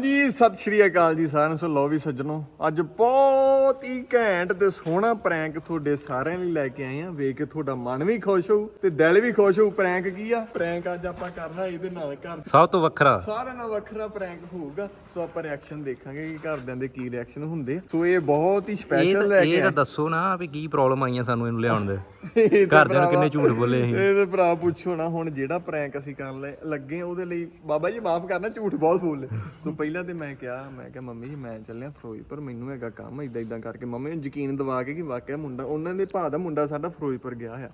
ਹਾਂਜੀ ਸਤਿ ਸ਼੍ਰੀ ਅਕਾਲ ਜੀ ਸਾਰਿਆਂ ਨੂੰ ਲੋ ਵੀ ਸੱਜਣੋ ਅੱਜ ਬਹੁਤ ਹੀ ਘੈਂਟ ਤੇ ਸੋਹਣਾ ਪ੍ਰੈਂਕ ਤੁਹਾਡੇ ਸਾਰਿਆਂ ਲਈ ਲੈ ਕੇ ਆਏ ਆ ਵੇਖ ਕੇ ਤੁਹਾਡਾ ਮਨ ਵੀ ਖੁਸ਼ ਹੋਊ ਤੇ ਦਿਲ ਵੀ ਖੁਸ਼ ਹੋਊ। ਪ੍ਰੈਂਕ ਕੀ ਆ? ਪ੍ਰੈਂਕ ਅੱਜ ਆਪਾਂ ਕਰਨਾ ਇਹਦੇ ਨਾਲ ਘਰ ਸਭ ਤੋਂ ਵੱਖਰਾ। ਸਾਰਿਆਂ ਨਾਲ ਵੱਖਰਾ ਪ੍ਰੈਂਕ ਹੋਊਗਾ। ਸੋ ਆਪਾਂ ਰਿਐਕਸ਼ਨ ਦੇਖਾਂਗੇ ਕਿ ਘਰਦਿਆਂ ਦੇ ਕੀ ਰਿਐਕਸ਼ਨ ਹੁੰਦੇ ਆ। ਸੋ ਇਹ ਬਹੁਤ ਹੀ ਇਹ ਸਪੈਸ਼ਲ ਲੈ ਕੇ ਇਹ ਤਾਂ ਦੱਸੋ ਨਾ ਵੀ ਕੀ ਪ੍ਰੋਬਲਮ ਆਈਆਂ ਸਾਨੂੰ ਇਹਨੂੰ ਲਿਆਉਣ ਦੇ। ਇਹ ਤਾਂ ਘਰਦਿਆਂ ਨੂੰ ਕਿੰਨੇ ਝੂਠ ਬੋਲੇ ਅਸੀਂ। ਇਹ ਤੇ ਭਰਾ ਪੁੱਛੋ ਨਾ ਹੁਣ ਜਿਹੜਾ ਪ੍ਰੈਂਕ ਅਸੀਂ ਕਰਨ ਲੈ- ਲੱਗੇ ਆ, ਉਹਦੇ ਲਈ ਬਾਬਾ ਜੀ ਮਾਫ ਕਰਨਾ ਝੂਠ ਬਹੁਤ ਬੋਲੇ। ਸੋ ਪਹਿਲਾਂ ਤੇ ਮੈਂ ਕਿਹਾ ਮੈਂ ਕਿਹਾ ਮੰਮੀ ਜੀ ਮੈਂ ਚੱਲਿਆ ਫਿਰੋਜ਼ਪੁਰ ਮੈਨੂੰ ਹੈਗਾ ਕੰਮ ਇਦਾਂ ਇਦਾਂ ਕਰਕੇ। ਮੰਮੀ ਨੂੰ ਯਕੀਨ ਦਿਵਾ ਕੇ ਕਿ ਵਾਕਿਆ ਮੁੰਡਾ ਉਹਨਾਂ ਦੇ ਭਾ ਦਾ ਮੁੰਡਾ ਸਾਡਾ ਫਿਰੋਜ਼ਪੁਰ ਗਿਆ ਆ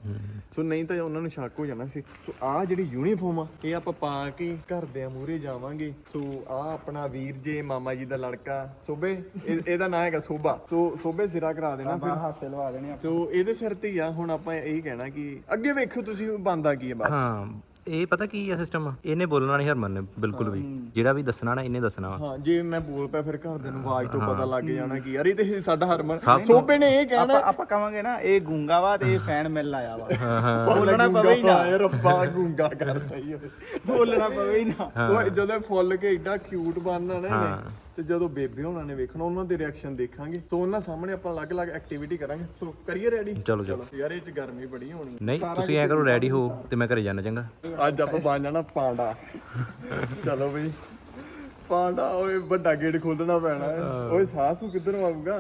ਸੋ ਨਹੀਂ ਤਾਂ ਉਹਨਾਂ ਨੂੰ ਸ਼ੱਕ ਹੋ ਜਾਣਾ ਸੀ। ਸੋ ਆਹ ਜਿਹੜੀ ਯੂਨੀਫਾਰਮ ਆ ਇਹ ਆਪਾਂ ਪਾ ਕੇ ਘਰਦਿਆਂ ਮੂਹਰੇ ਜਾਵਾਂਗੇ। ਸੋ ਆਹ ਆਪਣਾ ਵੀਰ ਜੇ ਮਾਮਾ ਜੀ ਦਾ ਲੜਕਾ ਸੋਬੇ ਇਹ- ਇਹਦਾ ਨਾਂ ਹੈਗਾ ਸੋਭਾ ਸੋ ਸੋਬੇ ਸਿਰਾ ਕਰਾ ਦੇਣਾ ਫਿਰ। ਹਾਸੇ ਲਵਾ ਦੇਣੇ ਆ ਤੋ ਇਹਦੇ ਸਿਰ ਤੇ ਹੀ ਆ ਹੁਣ ਆਪਾਂ ਇਹੀ ਕਹਿਣਾ ਕਿ ਅੱਗੇ ਵੇਖੋ ਤੁਸੀਂ ਬੰਦਾ ਕੀ ਹੈ ਬਸ। ਹਾਂ ਇਹ ਪਤਾ ਕੀ ਆ ਸਿਸਟਮ ਇਹਨੇ ਬੋਲਣਾ ਨਹੀਂ ਹਰਮਨ ਨੇ ਬਿਲਕੁਲ ਵੀ। ਜਿਹੜਾ ਵੀ ਦੱਸਣਾ ਨਾ ਇਹਨੇ ਦੱਸਣਾ ਵਾ। ਹਾਂ ਜੇ ਮੈਂ ਬੋਲ ਪਿਆ ਫਿਰ ਘਰ ਦੇ ਨੂੰ ਆਵਾਜ਼ ਤੋਂ ਪਤਾ ਲੱਗ ਜਾਣਾ ਕਿ ਯਾਰ ਇਹ ਤੇ ਸਾਡਾ ਹਰਮਨ ਸੋਬੇ ਨੇ ਇਹ ਕਹਿਣਾ ਆਪਾਂ ਆਪਾਂ ਕਵਾਂਗੇ ਨਾ ਇਹ ਗੂੰਗਾ ਵਾ ਤੇ ਇਹ ਫੈਨ ਮਿਲ ਆਇਆ ਵਾ। ਬੋਲਣਾ ਪਵੇ ਹੀ ਨਾ। ਰੱਬਾ ਗੁੰਗਾ ਕਰਦਾ ਹੀ। ਬੋਲਣਾ ਪਵੇ ਹੀ ਨਾ। ਉਹ ਜਦੋਂ ਫੁੱਲ ਕੇ ਏਡਾ ਕਿਊਟ ਬਣਨਾ ਨਾ ਇਹਨੇ ਤੇ ਜਦੋਂ ਬੇਬੇ ਹੋਣਾ ਨੇ ਵੇਖਣਾ ਉਹਨਾਂ ਦੇ ਰਿਐਕਸ਼ਨ ਦੇਖਾਂਗੇ। ਸੋ ਉਹਨਾਂ ਸਾਹਮਣੇ ਆਪਾਂ ਅਲੱਗ-ਅਲੱਗ ਐਕਟੀਵਿਟੀ ਕਰਾਂਗੇ। ਸੋ ਕਰੀਏ ਰੈਡੀ ਚਲੋ ਚਲੋ। ਯਾਰ ਇਹ ਚ ਗਰਮੀ ਬੜੀ ਹੋਣੀ ਨਹੀਂ ਤੁਸੀਂ ਐ ਕਰੋ ਰੈਡੀ ਹੋ ਤੇ ਮੈਂ ਘਰੇ ਜਾਣਾ ਚੰਗਾ। ਅੱਜ ਆਪਾਂ ਬਣ ਜਾਣਾ ਪਾਂਡਾ। ਚਲੋ ਬਈ। ਪਾਂਡਾ ਓਏ ਵੱਡਾ ਗੇਟ ਖੋਲਣਾ ਪੈਣਾ। ਹੈ। ਓਏ ਸਾਹ ਸੂ ਕਿੱਧਰ ਆਊਗਾ?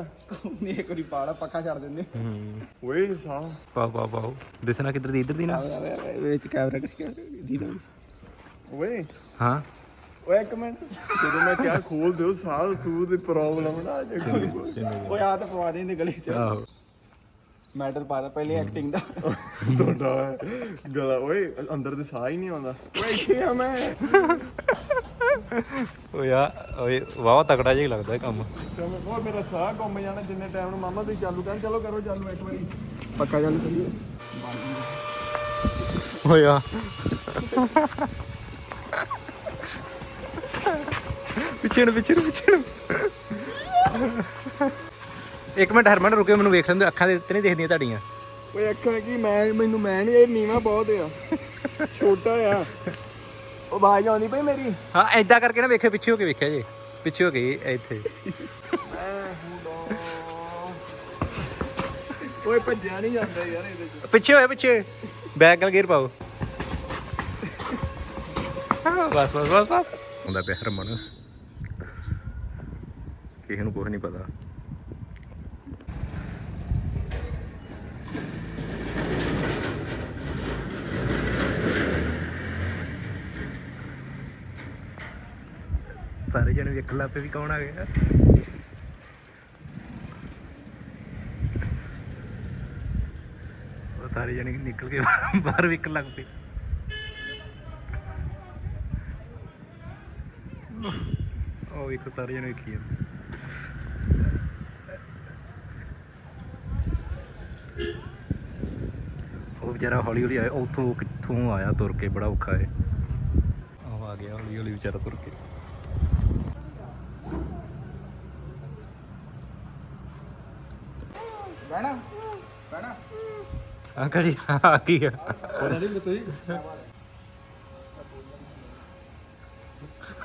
ਨਹੀਂ ਇੱਕ ਵਾਰੀ ਪਾੜਾ ਪੱਖਾ ਛੱਡ ਦਿੰਦੇ। ਓਏ ਸਾਹ। ਪਾਓ ਪਾਓ ਪਾਓ। ਦਿਸਣਾ ਕਿੱਧਰ ਦੀ ਇੱਧਰ ਦੀ ਨਾ? ਵਿੱਚ ਕੈਮਰਾ ਕਰਕੇ ਦੀਦਾ ਓਏ। ਹਾਂ। ਓਏ ਇੱਕ ਮਿੰਟ। ਜਦੋਂ ਮੈਂ ਕਿਹਾ ਖੋਲ ਦਿਓ ਸਾਹ ਸੂ ਦੀ ਪ੍ਰੋਬਲਮ ਨਾ ਆ ਜਾਏ। ਓਏ ਆ ਤਾਂ ਪਵਾ ਦੇਂਦੇ ਗਲੇ ਚ। ਆਹੋ। ਮੈਟਰ ਪਾ ਦਾ ਪਹਿਲੇ ਐਕਟਿੰਗ ਦਾ। ਤੁਹਾਡਾ ਗਲਾ ਓਏ ਅੰਦਰ ਤੇ ਸਾਹ ਹੀ ਨਹੀਂ ਆਉਂਦਾ। ਓਏ ਇੱਥੇ ਆ ਮੈਂ। ਓਏ ਆ ਓਏ ਵਾਹ ਤਕੜਾ ਜਿਹਾ ਲੱਗਦਾ ਇਹ ਕੰਮ। ਚਲੋ ਓਏ ਮੇਰਾ ਸਾਹ ਗੁੰਮ ਜਾਣਾ ਜਿੰਨੇ ਟਾਈਮ ਨੂੰ ਮਾਮਾ ਤੁਸੀਂ ਚਾਲੂ ਕਰ ਚਲੋ ਕਰੋ ਚਾਲੂ ਇੱਕ ਵਾਰੀ। ਪੱਕਾ ਚਾਲੂ ਕਰੀਏ। ਓਏ ਆ। ਪਿੱਛੇ ਨੂੰ ਪਿੱਛੇ ਨੂੰ ਪਿੱਛੇ ਨੂੰ। ਇੱਕ ਮਿੰਟ ਹਰਮਨ ਰੁਕਿਓ ਮੈਨੂੰ ਵੇਖ ਲੈਂਦੇ ਅੱਖਾਂ ਦੇ ਉੱਤੇ ਨਹੀਂ ਦਿਖਦੀਆਂ ਤੁਹਾਡੀਆਂ। ਓਏ ਅੱਖਾਂ ਕੀ ਮੈਂ ਮੈਨੂੰ ਮੈਂ ਨਹੀਂ ਇਹ ਨੀਵਾ ਬਹੁਤ ਆ। ਛੋਟਾ ਆ। ਉਹ ਬਾਜ ਆਉਂਦੀ ਪਈ ਮੇਰੀ? ਹਾਂ ਐਦਾਂ ਕਰਕੇ ਨਾ ਵੇਖਿਓ ਪਿੱਛੇ ਹੋ ਕੇ ਵੇਖਿਆ ਜੇ। ਪਿੱਛੇ ਹੋ ਕੇ ਇੱਥੇ। ਓਏ ਭੱਜਿਆ ਨਹੀਂ ਜਾਂਦਾ ਯਾਰ ਇਹਦੇ ਚ। ਪਿੱਛੇ ਹੋਇਆ ਪਿੱਛੇ। ਬੈਕ ਨਾਲ ਗੇਅਰ ਪਾਓ। ਹਾਂ ਬਸ ਬਸ ਬਸ ਬਸ। ਹੁੰਦਾ ਪਿਆ ਹਰਮਨ। ਕਿਸੇ ਨੂੰ ਕੁਝ ਨਹੀਂ ਪਤਾ। ਸਾਰੇ ਜਣੇ ਵੇਖ ਲਾ ਪੇ ਵੀ ਕੌਣ ਆ ਗਿਆ। ਸਾਰੇ ਜਣੇ ਨਿਕਲ ਕੇ ਬਾਹਰ ਵਿਕਣ ਲੱਗ ਪਏ। ਉਹ ਵੇਖੋ ਸਾਰੇ ਜਣੇ ਵੇਖੀ ਜਾਂਦੇ ਉਹ ਵਿਚਾਰਾ ਹੌਲੀ ਹੌਲੀ ਆਇਆ ਉੱਥੋਂ ਕਿੱਥੋਂ ਆਇਆ ਤੁਰ ਕੇ ਬੜਾ ਔਖਾ ਹੈ। ਉਹ ਆ ਗਿਆ ਹੌਲੀ ਹੌਲੀ ਵਿਚਾਰਾ ਤੁਰ ਕੇ। ਬਹਿਣਾ ਬਹਿਣਾ। ਅੰਕਲ ਜੀ ਆ ਕੀ ਆ? ਨਹੀਂ ਤੁਸੀਂ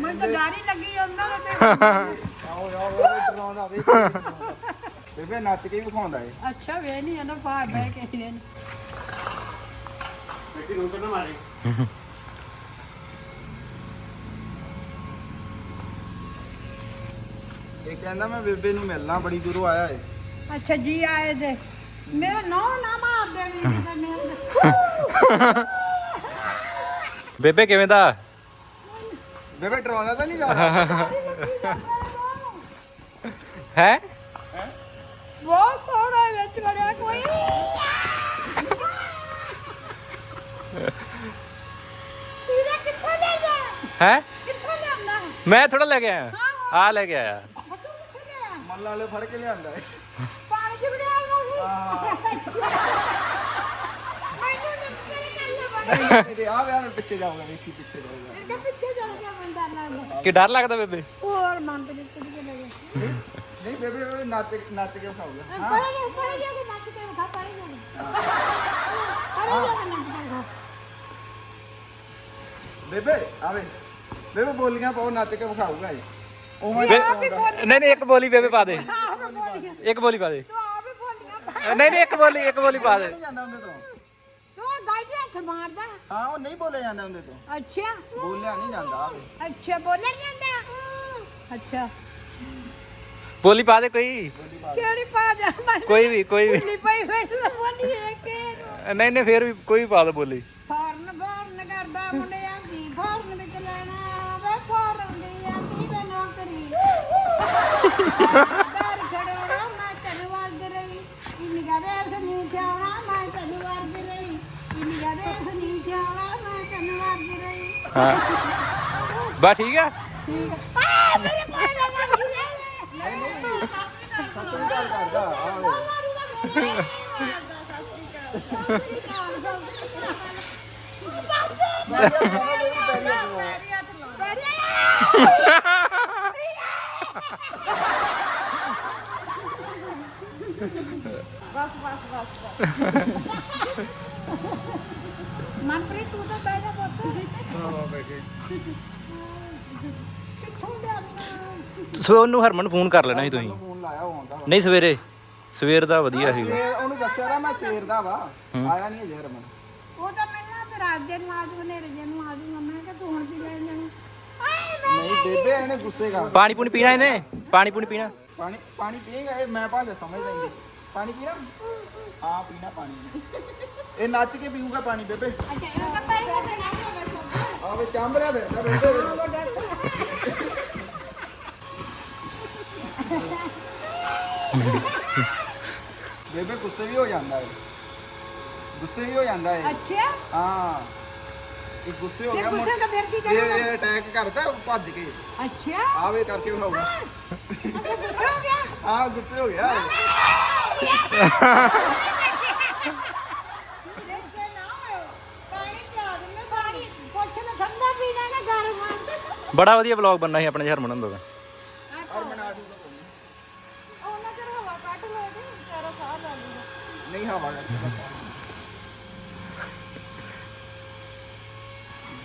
ਮੈਨੂੰ ਤਾਂ ਡਰ ਹੀ ਲੱਗੀ ਉਹਨਾਂ ਦਾ ਆਓ ਯਾਰ ਉਹ ਡਰਾਉਂਦਾ ਵੇ ਬੇਬੇ ਨੱਚ ਕੇ ਵੀ ਵਿਖਾਉਂਦਾ ਏ ਅੱਛਾ ਵੇ ਨਹੀਂ ਇਹਨਾਂ ਫਾੜ ਬਹਿ ਕੇ ਨੇ ਬੇਟੀ ਨੂੰ ਨਾ ਮਾਰੇ ਇਹ ਕਹਿੰਦਾ ਮੈਂ ਬੇਬੇ ਨੂੰ ਮਿਲਣਾ, ਬੜੀ ਦੂਰੋਂ ਆਇਆ ਏ ਅੱਛਾ ਜੀ ਆਏ ਦੇ ਮੇਰਾ ਨੌ ਨਾ ਮਾਰ ਦੇ ਵੀ ਤਾਂ ਮੇਰਾ ਬੇਬੇ ਕਿਵੇਂ ਦਾ? ਬੇਬੇ ਡਰਾਉਂਦਾ ਤਾਂ ਨਹੀਂ ਜਾ ਹੈ। ਬਹੁਤ ਸੋਹਣਾ ਵਿੱਚ ਵੜਿਆ ਕੋਈ। ਤੀਰਾ ਕਿੱਥੋਂ ਲੈ ਜਾ ਹੈ? ਕਿੱਥੋਂ ਲਿਆਂਦਾ? ਮੈਂ ਥੋੜਾ ਲੈ ਕੇ ਆਇਆ। ਆ ਲੈ ਕੇ ਆਇਆ। ਫਟੂ ਕਿੱਥੋਂ ਲਿਆ ਮੱਲ ਵਾਲੇ ਫੜ ਕੇ ਲਿਆਂਦਾ ਏ ਪਾਣੀ ਚ ਵੜਿਆ ਉਹਨੂੰ ਮੈਨੂੰ ਨਿਕਲ ਕਰ ਲੈ ਨਹੀਂ ਇਹਦੇ ਆ ਵਿਆਹ ਪਿੱਛੇ ਜਾਊਗਾ ਵੇਖੀ ਪਿੱਛੇ ਜਾਊਗਾ ਇਹਦੇ ਪਿੱਛੇ ਚੱਲ ਗਿਆ ਬੰਦਾ ਨਾਲ ਕਿ ਡਰ ਲੱਗਦਾ ਬੇਬੇ ਹੋਰ ਮਨ ਤੇ ਜਿੱਤ ਕੇ ਲੈ ਗਿਆ ਨਹੀਂ ਬੇਬੇ ਉਹ ਨੱਚ ਨੱਚ ਕੇ ਖਾਊਗਾ ਪਰੇ ਜਾ ਪਰੇ ਜਾ ਕੇ ਨੱਚ ਕੇ ਵਿਖਾ ਪਰੇ ਜਾ ਪਰੇ ਜਾ ਕੇ ਇਹ ਉਹ ਨਹੀਂ ਨਹੀਂ ਇੱਕ ਬੋਲੀ ਬੇਬੇ ਪਾ ਦੇ। ਇੱਕ ਬੋਲੀ ਪਾ ਦੇ। ਤੂੰ ਆਪ ਹੀ ਬੋਲੀਆਂ ਨਹੀਂ ਨਹੀਂ ਇੱਕ ਬੋਲੀ ਇੱਕ ਬੋਲੀ ਪਾ ਦੇ। ਨਹੀਂ ਜਾਂਦਾ ਉਹਦੇ ਤੋਂ। ਤੂੰ ਗਾਈ ਦੇ ਹੱਥ ਮਾਰਦਾ। ਹਾਂ ਉਹ ਨਹੀਂ ਬੋਲਿਆ ਜਾਂਦਾ ਉਹਦੇ ਤੋਂ। ਅੱਛਾ। ਬੋਲਿਆ ਨਹੀਂ ਜਾਂਦਾ। ਆਵੇ ਅੱਛਾ ਬੋਲਿਆ ਨੀ ਜਾਂਦਾ? ਅੱਛਾ। ਬੋਲੀ ਪਾ ਦੇ ਕੋਈ। ਕਿਹੜੀ ਪਾ ਜਾ ਮੈਂ ਕੋਈ ਵੀ ਕੋਈ ਵੀ। ਨੀ ਪਈ ਹੋਈ ਤਾਂ ਬੋਲੀ ਹੈ ਕਿ ਨਹੀਂ ਨਹੀਂ ਫੇਰ ਵੀ ਕੋਈ ਪਾ ਦੇ ਬੋਲੀ। ਫੌਰਨ ਫੌਰਨ ਕਰਦਾ ਮੁੰਡਿਆਂ ਦੀ ਫੌਰਨ ਵਿੱਚ ਲੈਣਾ ਵੇ ਫੌਰਨ ਦੀ ਆਂਦੀ ਵੇ ਨੌਕਰੀ ਦਰ ਖੜੋਣਾ ਮੈਂ ਤੈਨੂੰ ਵਰਦ ਰਹੀ ਇਨ ਗਦੇ ਸੁਨੀ ਚਾਉਣਾ ਮੈਂ ਤੈਨੂੰ ਵਰਦ ਰਹੀ ਇਨ ਮੈਂ ਤੈਨੂੰ ਵਰਦ ਰਹੀ ਹਾਂ। ਬਾ ਠੀਕ ਆ? ਠੀਕ ਹੈ ਆ ਮੇਰੇ ਕੋਲ ਨਾ ਨਹੀਂ ਨਹੀਂ। ਸੱਚੀ ਗੱਲ ਕਰਦਾ ਆਵੇ ਮਨਪ੍ਰੀਤ ਤੂੰ ਤਾਂ ਬਹਿ ਜਾ ਪੁੱਤ ਹਾਂ ਬੈਠੇ ਕਿੱਥੋਂ ਲਿਆਂਦਾ ਸੋ ਉਹਨੂੰ ਹਰਮਨ ਫੋਨ ਕਰ ਲੈਣਾ ਸੀ ਤੁਸੀਂ। ਫੋਨ ਲਾਇਆ ਵਾ। ਨਹੀਂ ਸਵੇਰੇ। ਸਵੇਰ ਦਾ ਵਧੀਆ ਸੀਗਾ। ਸਵੇਰ ਉਹਨੂੰ ਦੱਸਿਆ ਰਾ ਮੈਂ ਸਵੇਰ ਦਾ ਵਾ। ਆਇਆ ਨਹੀਂ ਅਜੇ ਰਮਨ ਉਹ ਤਾਂ ਮੈਨੂੰ ਤੇ ਰਾਤ ਦੇ ਨੂੰ ਆਜੂ ਨੇਰੇ ਜੇ ਨੂੰ ਆਜੂ ਮੈਂ ਕਿਹਾ ਤੂੰ ਹੁਣ ਕੀ ਲੈ ਜਾਣਾ? ਨਹੀਂ ਬੇਬੇ ਇਹਨੇ ਗੁੱਸੇ ਕਰ ਪਾਣੀ ਪੂਣੀ ਪੀਣਾ ਇਹਨੇ? ਪਾਣੀ ਪੂਣੀ ਪੀਣਾ? ਪਾਣੀ ਪਾਣੀ ਪੀਏਗਾ ਇਹ ਮੈਂ ਭਾਜ ਹੀ ਨਹੀਂ। ਪਾਣੀ ਪੀਣਾ? ਹਾਂ ਪੀਣਾ ਪਾਣੀ। ਇਹ ਨੱਚ ਕੇ ਪੀਊਗਾ ਪਾਣੀ ਬੇਬੇ। ਆਵੇ ਚਾਂਬਲਿਆ ਫਿਰਦਾ ਬੇਬੇ। ਬੇਬੇ। ਗੁੱਸੇ ਵੀ ਹੋ ਜਾਂਦਾ ਹੈ ਗੁੱਸੇ ਵੀ ਹੋ ਜਾਂਦਾ ਹੈ ਅੱਛਾ? ਹਾਂ। ਇਹ ਗੁੱਸੇ ਹੋ ਗਿਆ ਗੁੱਸੇ ਤਾਂ ਫਿਰ ਕੀ ਇਹ ਕਰੇਗਾ ਇਹ ਅਟੈਕ ਕਰਦਾ ਭੱਜ ਕੇ। ਅੱਛਾ। ਆਵੇ ਕਰਕੇ ਵਿਖਾਊਗਾ। ਗੁੱਸੇ ਹੋ ਗਿਆ। ਆ ਗੁੱਸੇ ਹੋ ਗਿਆ। ਗੁੱਸੇ ਨਾ ਹੋਇਓ। ਪਾਣੀ ਪਿਆ ਦਿੰਦੇ ਪਾਣੀ। ਪੁੱਛ ਨਾ ਠੰਡਾ ਪੀਣਾ ਨਾ ਗਰਮ ਆ। ਬੜਾ ਵਧੀਆ ਵਲੌਗ ਬਣਨਾ ਸੀ ਆਪਣੇ ਹਰਮਨ ਹੁੰਦਾ ਦਾ ਉਹਨਾਂ ਚਿਰ ਹਵਾ ਕੱਢ ਸਾਹ ਲੈ ਲੂਗਾ ਨਹੀਂ ਹਵਾ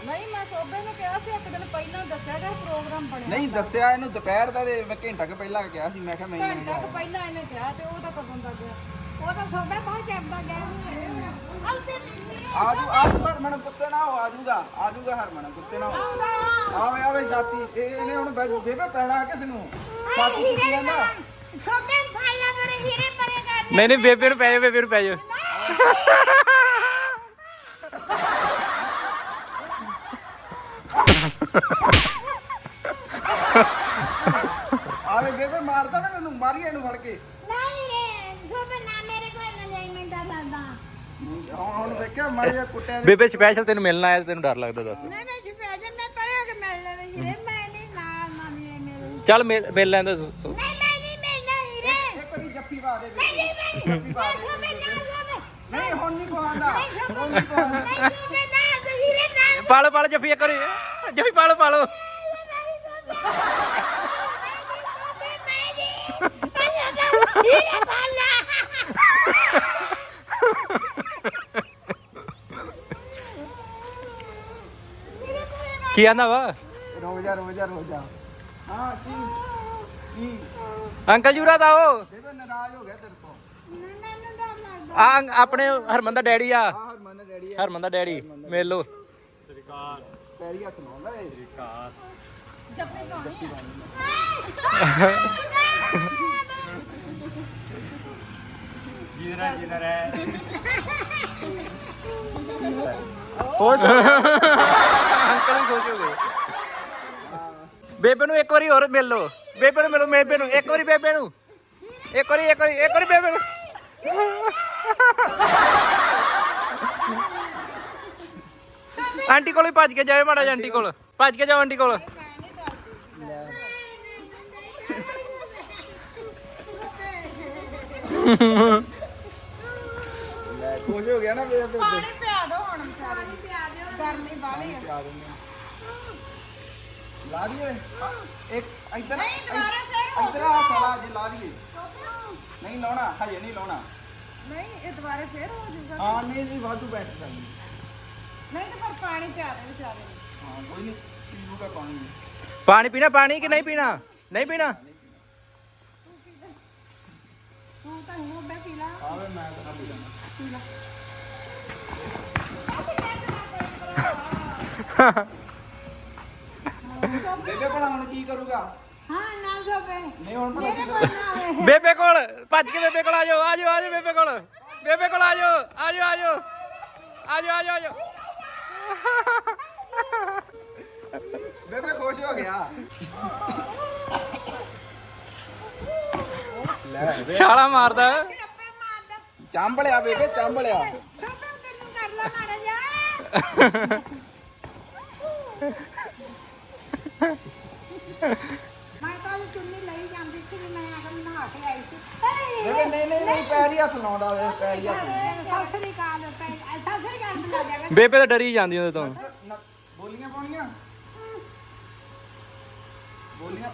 ਨਹੀਂ ਮੈਂ ਸੋਬੇ ਨੂੰ ਕਿਹਾ ਸੀ ਇੱਕ ਦਿਨ ਪਹਿਲਾਂ ਦੱਸਿਆ ਕਿ ਪ੍ਰੋਗਰਾਮ ਬਣਿਆ ਨਹੀਂ ਦੱਸਿਆ ਇਹਨੂੰ ਦੁਪਹਿਰ ਦਾ ਤੇ ਮੈਂ ਘੰਟਾ ਕੁ ਪਹਿਲਾਂ ਕਿਹਾ ਸੀ ਮੈਂ ਕਿਹਾ ਮੈਂ ਨਹੀਂ ਘੰਟਾ ਕੁ ਪਹਿਲਾਂ ਇਹਨੇ ਕਿਹਾ ਤੇ ਉਹ ਤਾਂ ਕਦੋਂ ਦਾ ਗਿਆ? ਉਹ ਤਾਂ ਸੋਬੇ ਬਾਹਰ ਚੱਪਦਾ ਗਿਆ ਆਜੂ ਆਜੂ ਹਰਮਨ ਗੁੱਸੇ ਨਾ ਹੋ ਆਜੂਗਾ ਆਜੂਗਾ ਹਰਮਨ ਗੁੱਸੇ ਨਾ ਹੋ। ਆਵੇ ਆਵੇ ਛਾਤੀ ਇਹ ਇਹਨੇ ਹੁਣ ਬੇਬੇ ਪੈਣਾ ਕਿਸ ਨੂੰ? ਛਾਤੀ ਕਿੱਥੇ ਜਾਂਦਾ ਸੋਬੇ ਫਾਲਾ ਮੇਰੇ ਹੀਰੇ ਪਰੇ ਕਰ ਨਹੀਂ ਨਹੀਂ ਬੇਬੇ ਨੂੰ ਪੈ ਜਾ ਬੇਬੇ ਨੂੰ ਪੈ ਜਾ ਆਵੇ ਬੇਬੇ ਮਾਰਦਾ ਨਾ ਤੈਨੂੰ ਮਾਰੀ ਇਹਨੂੰ ਫੜ ਕੇ। ਹੁਣ ਹੁਣ ਦੇਖਿਆ ਮਾਰੀ ਜਿਹਾ ਕੁੱਟਿਆ ਬੇਬੇ ਸਪੈਸ਼ਲ ਤੈਨੂੰ ਮਿਲਣ ਆਇਆ ਤੇ ਤੈਨੂੰ ਡਰ ਲੱਗਦਾ ਦੱਸ। ਨਹੀਂ ਮੈਂ ਜੀ ਪੈ ਜਾ ਮੈਂ ਪਰੇ ਹੋ ਕੇ ਮਿਲ ਲੈਵੇ ਹੀਰੇ ਮੈਂ ਨਹੀਂ ਨਾਲ ਨਾ ਮਿਲੇ ਮੇਰੇ ਚੱਲ ਮਿਲ ਮਿਲ ਲੈਂਦਾ ਨਹੀਂ ਮੈਂ ਨਹੀਂ ਮਿਲਣਾ ਹੀਰੇ ਇੱਕ ਵਾਰੀ ਜੱਫੀ ਪਾ ਦੇ ਨਹੀਂ ਬੇਬੇ ਨਹੀਂ ਜੱਫੀ ਪਾ ਦੇ ਸੋਬੇ ਨਾ ਸੋਬੇ ਨਹੀਂ ਹੁਣ ਨਹੀਂ ਕੋਹਾਂਦਾ ਨਹੀਂ ਹੁਣ ਨਹੀਂ ਕੋਹਾਂਦਾ ਨਹੀਂ ਸੋਬੇ ਨਾ ਤੇ ਹੀਰੇ ਨਾ ਪਾਲੋ ਪਾਲੋ ਜੱਫੀ ਇੱਕ ਵਾਰੀ ਜੱਫੀ ਪਾਲੋ ਪਾਲੋ। ਕੀ ਆਂਦਾ ਵਾ? ਰੋ ਜਾ ਰੋ ਜਾ ਰੋ ਜਾ ਹਾਂ ਕੀ ਕੀ ਅੰਕਲ ਜੂਰਾ ਦਾ ਉਹ ਬੇਬੇ ਨਾਰਾਜ਼ ਹੋ ਗਿਆ ਤੇਰੇ ਤੋਂ ਆ ਆਪਣੇ ਹਰਮਨ ਦਾ ਡੈਡੀ ਆ। ਹਰਮਨ ਦਾ ਡੈਡੀ ਆ ਹਰਮਨ ਦਾ ਡੈਡੀ ਮਿਲ ਲੋ ਪੈਰੀ ਹੱਥ ਅੰਕਲ ਵੀ ਖੁਸ਼ ਹੋ ਗਏ। ਬੇਬੇ ਨੂੰ ਇੱਕ ਵਾਰੀ ਹੋਰ ਮਿਲ ਲੋ ਬੇਬੇ ਨੂੰ ਮਿਲੋ ਬੇਬੇ ਨੂੰ। ਇੱਕ ਵਾਰੀ ਬੇਬੇ ਨੂੰ। ਇੱਕ ਵਾਰੀ ਇੱਕ ਵਾਰੀ ਇੱਕ ਵਾਰੀ ਬੇਬੇ ਨੂੰ। ਆਂਟੀ ਕੋਲ ਹੀ ਭੱਜ ਕੇ ਜਾਓ ਮਾੜਾ ਜਿਹਾ ਆਂਟੀ ਕੋਲ। ਭੱਜ ਕੇ ਜਾਓ ਆਂਟੀ ਕੋਲ। ਲੈ ਖੁਸ਼ ਹੋ ਗਿਆ ਨਾ ਬੇਬੇ ਪਾਣੀ ਪਿਆ ਦੋ ਹੁਣ ਵਿਚਾਰੇ। ਨੂੰ ਪਿਆ ਦਿਓ ਗਰਮੀ ਬਾਹਲੀ ਆ। ਲਾ ਦਿੰਦੇ ਆ। ਲਾ ਦਈਏ। ਆ, ਇੱਕ ਇੱਧਰ ਨਹੀਂ, ਦੁਬਾਰਾ ਫੇਰ ਹੋ ਇੱਧਰ ਆ ਥਲਾ ਜੇ ਲਾ ਦਈਏ। ਨਹੀਂ ਲਾਉਣਾ ਹਜੇ ਨਹੀਂ ਲਾਉਣਾ। ਨਹੀਂ ਇਹ ਦੁਬਾਰੇ ਫੇਰ ਹੋ ਜਾਊਗਾ। ਹਾਂ ਨਹੀਂ ਨਹੀਂ ਵਾਧੂ ਬੈਠ ਜਾਂਦੀ। ਨਹੀਂ ਤਾਂ ਪਰ ਪਾਣੀ ਪਿਆ ਦੇ ਵਿਚਾਰੇ ਨੂੰ। ਹਾਂ ਕੋਈ ਨਹੀਂ ਪੀਊਗਾ ਪਾਣੀ। ਪਾਣੀ ਪੀਣਾ ਪਾਣੀ ਕਿ ਨਹੀਂ ਪੀਣਾ? ਨਹੀਂ ਪੀਣਾ? ਤੂੰ ਤਾਂ ਹੁਣ ਮੈਂ ਪੀ ਲਾ। ਆਵੇ ਮੈਂ ਤਾਂ ਪੀ ਲੈਣਾ ਬੇਬੇ ਭਲਾ ਹੁਣ ਕੀ ਕਰੂਗਾ? ਹਾਂ ਨਾ ਸੋਪੇ ਨਹੀਂ ਹੁਣ ਭਲਾ ਮੇਰੇ ਕੀ ਕੋਲ ਨਾ ਆਵੇ ਬੇਬੇ ਕੋਲ ਭੱਜ ਕੇ ਬੇਬੇ ਕੋਲ ਆ ਜਾਓ ਆ ਜਾਓ ਆ ਜਾਓ ਬੇਬੇ ਕੋਲ। ਬੇਬੇ ਕੋਲ ਆ ਜਾਓ ਆ ਜਾਓ ਆ ਜਾਓ। ਆ ਜਾਓ ਆ ਜਾਓ ਆ ਜਾਓ। ਬੇਬੇ ਖੁਸ਼ ਹੋ ਗਿਆ। ਲੈ ਛਾਲਾ ਮਾਰਦਾ। ਰੱਪੇ ਮਾਰਦਾ ਚਾਂਬਲਿਆ ਬੇਬੇ ਚਾਂਬਲਿਆ। ਸੋਪੇ ਤੈਨੂੰ ਕਰ ਲਾ ਮਾੜਾ ਜਾ ਮੈਂ ਤਾਂ ਉਹ ਚੁੰਨੀ ਲਈ ਜਾਂਦੀ ਸੀ ਵੀ ਮੈਂ ਅਗਰ ਨਹਾ ਕੇ ਆਈ ਸੀ ਬੇਬੇ ਨਹੀਂ ਨਹੀਂ ਨਹੀਂ ਪੈਰੀ ਹੱਥ ਲਾਉਂਦਾ ਵੇ ਪੈਰੀ ਹੱਥ। ਸਤਿ ਸ੍ਰੀ ਅਕਾਲ ਭੈਣ ਸਤਿ ਸ੍ਰੀ ਅਕਾਲ ਬੁਲਾ ਜਾਵੇ ਬੇਬੇ ਤਾਂ ਡਰੀ ਜਾਂਦੀ ਉਹਦੇ ਤੋਂ। ਨਾ- ਬੋਲੀਆਂ ਪਾਉਣੀਆਂ? ਬੋਲੀਆਂ?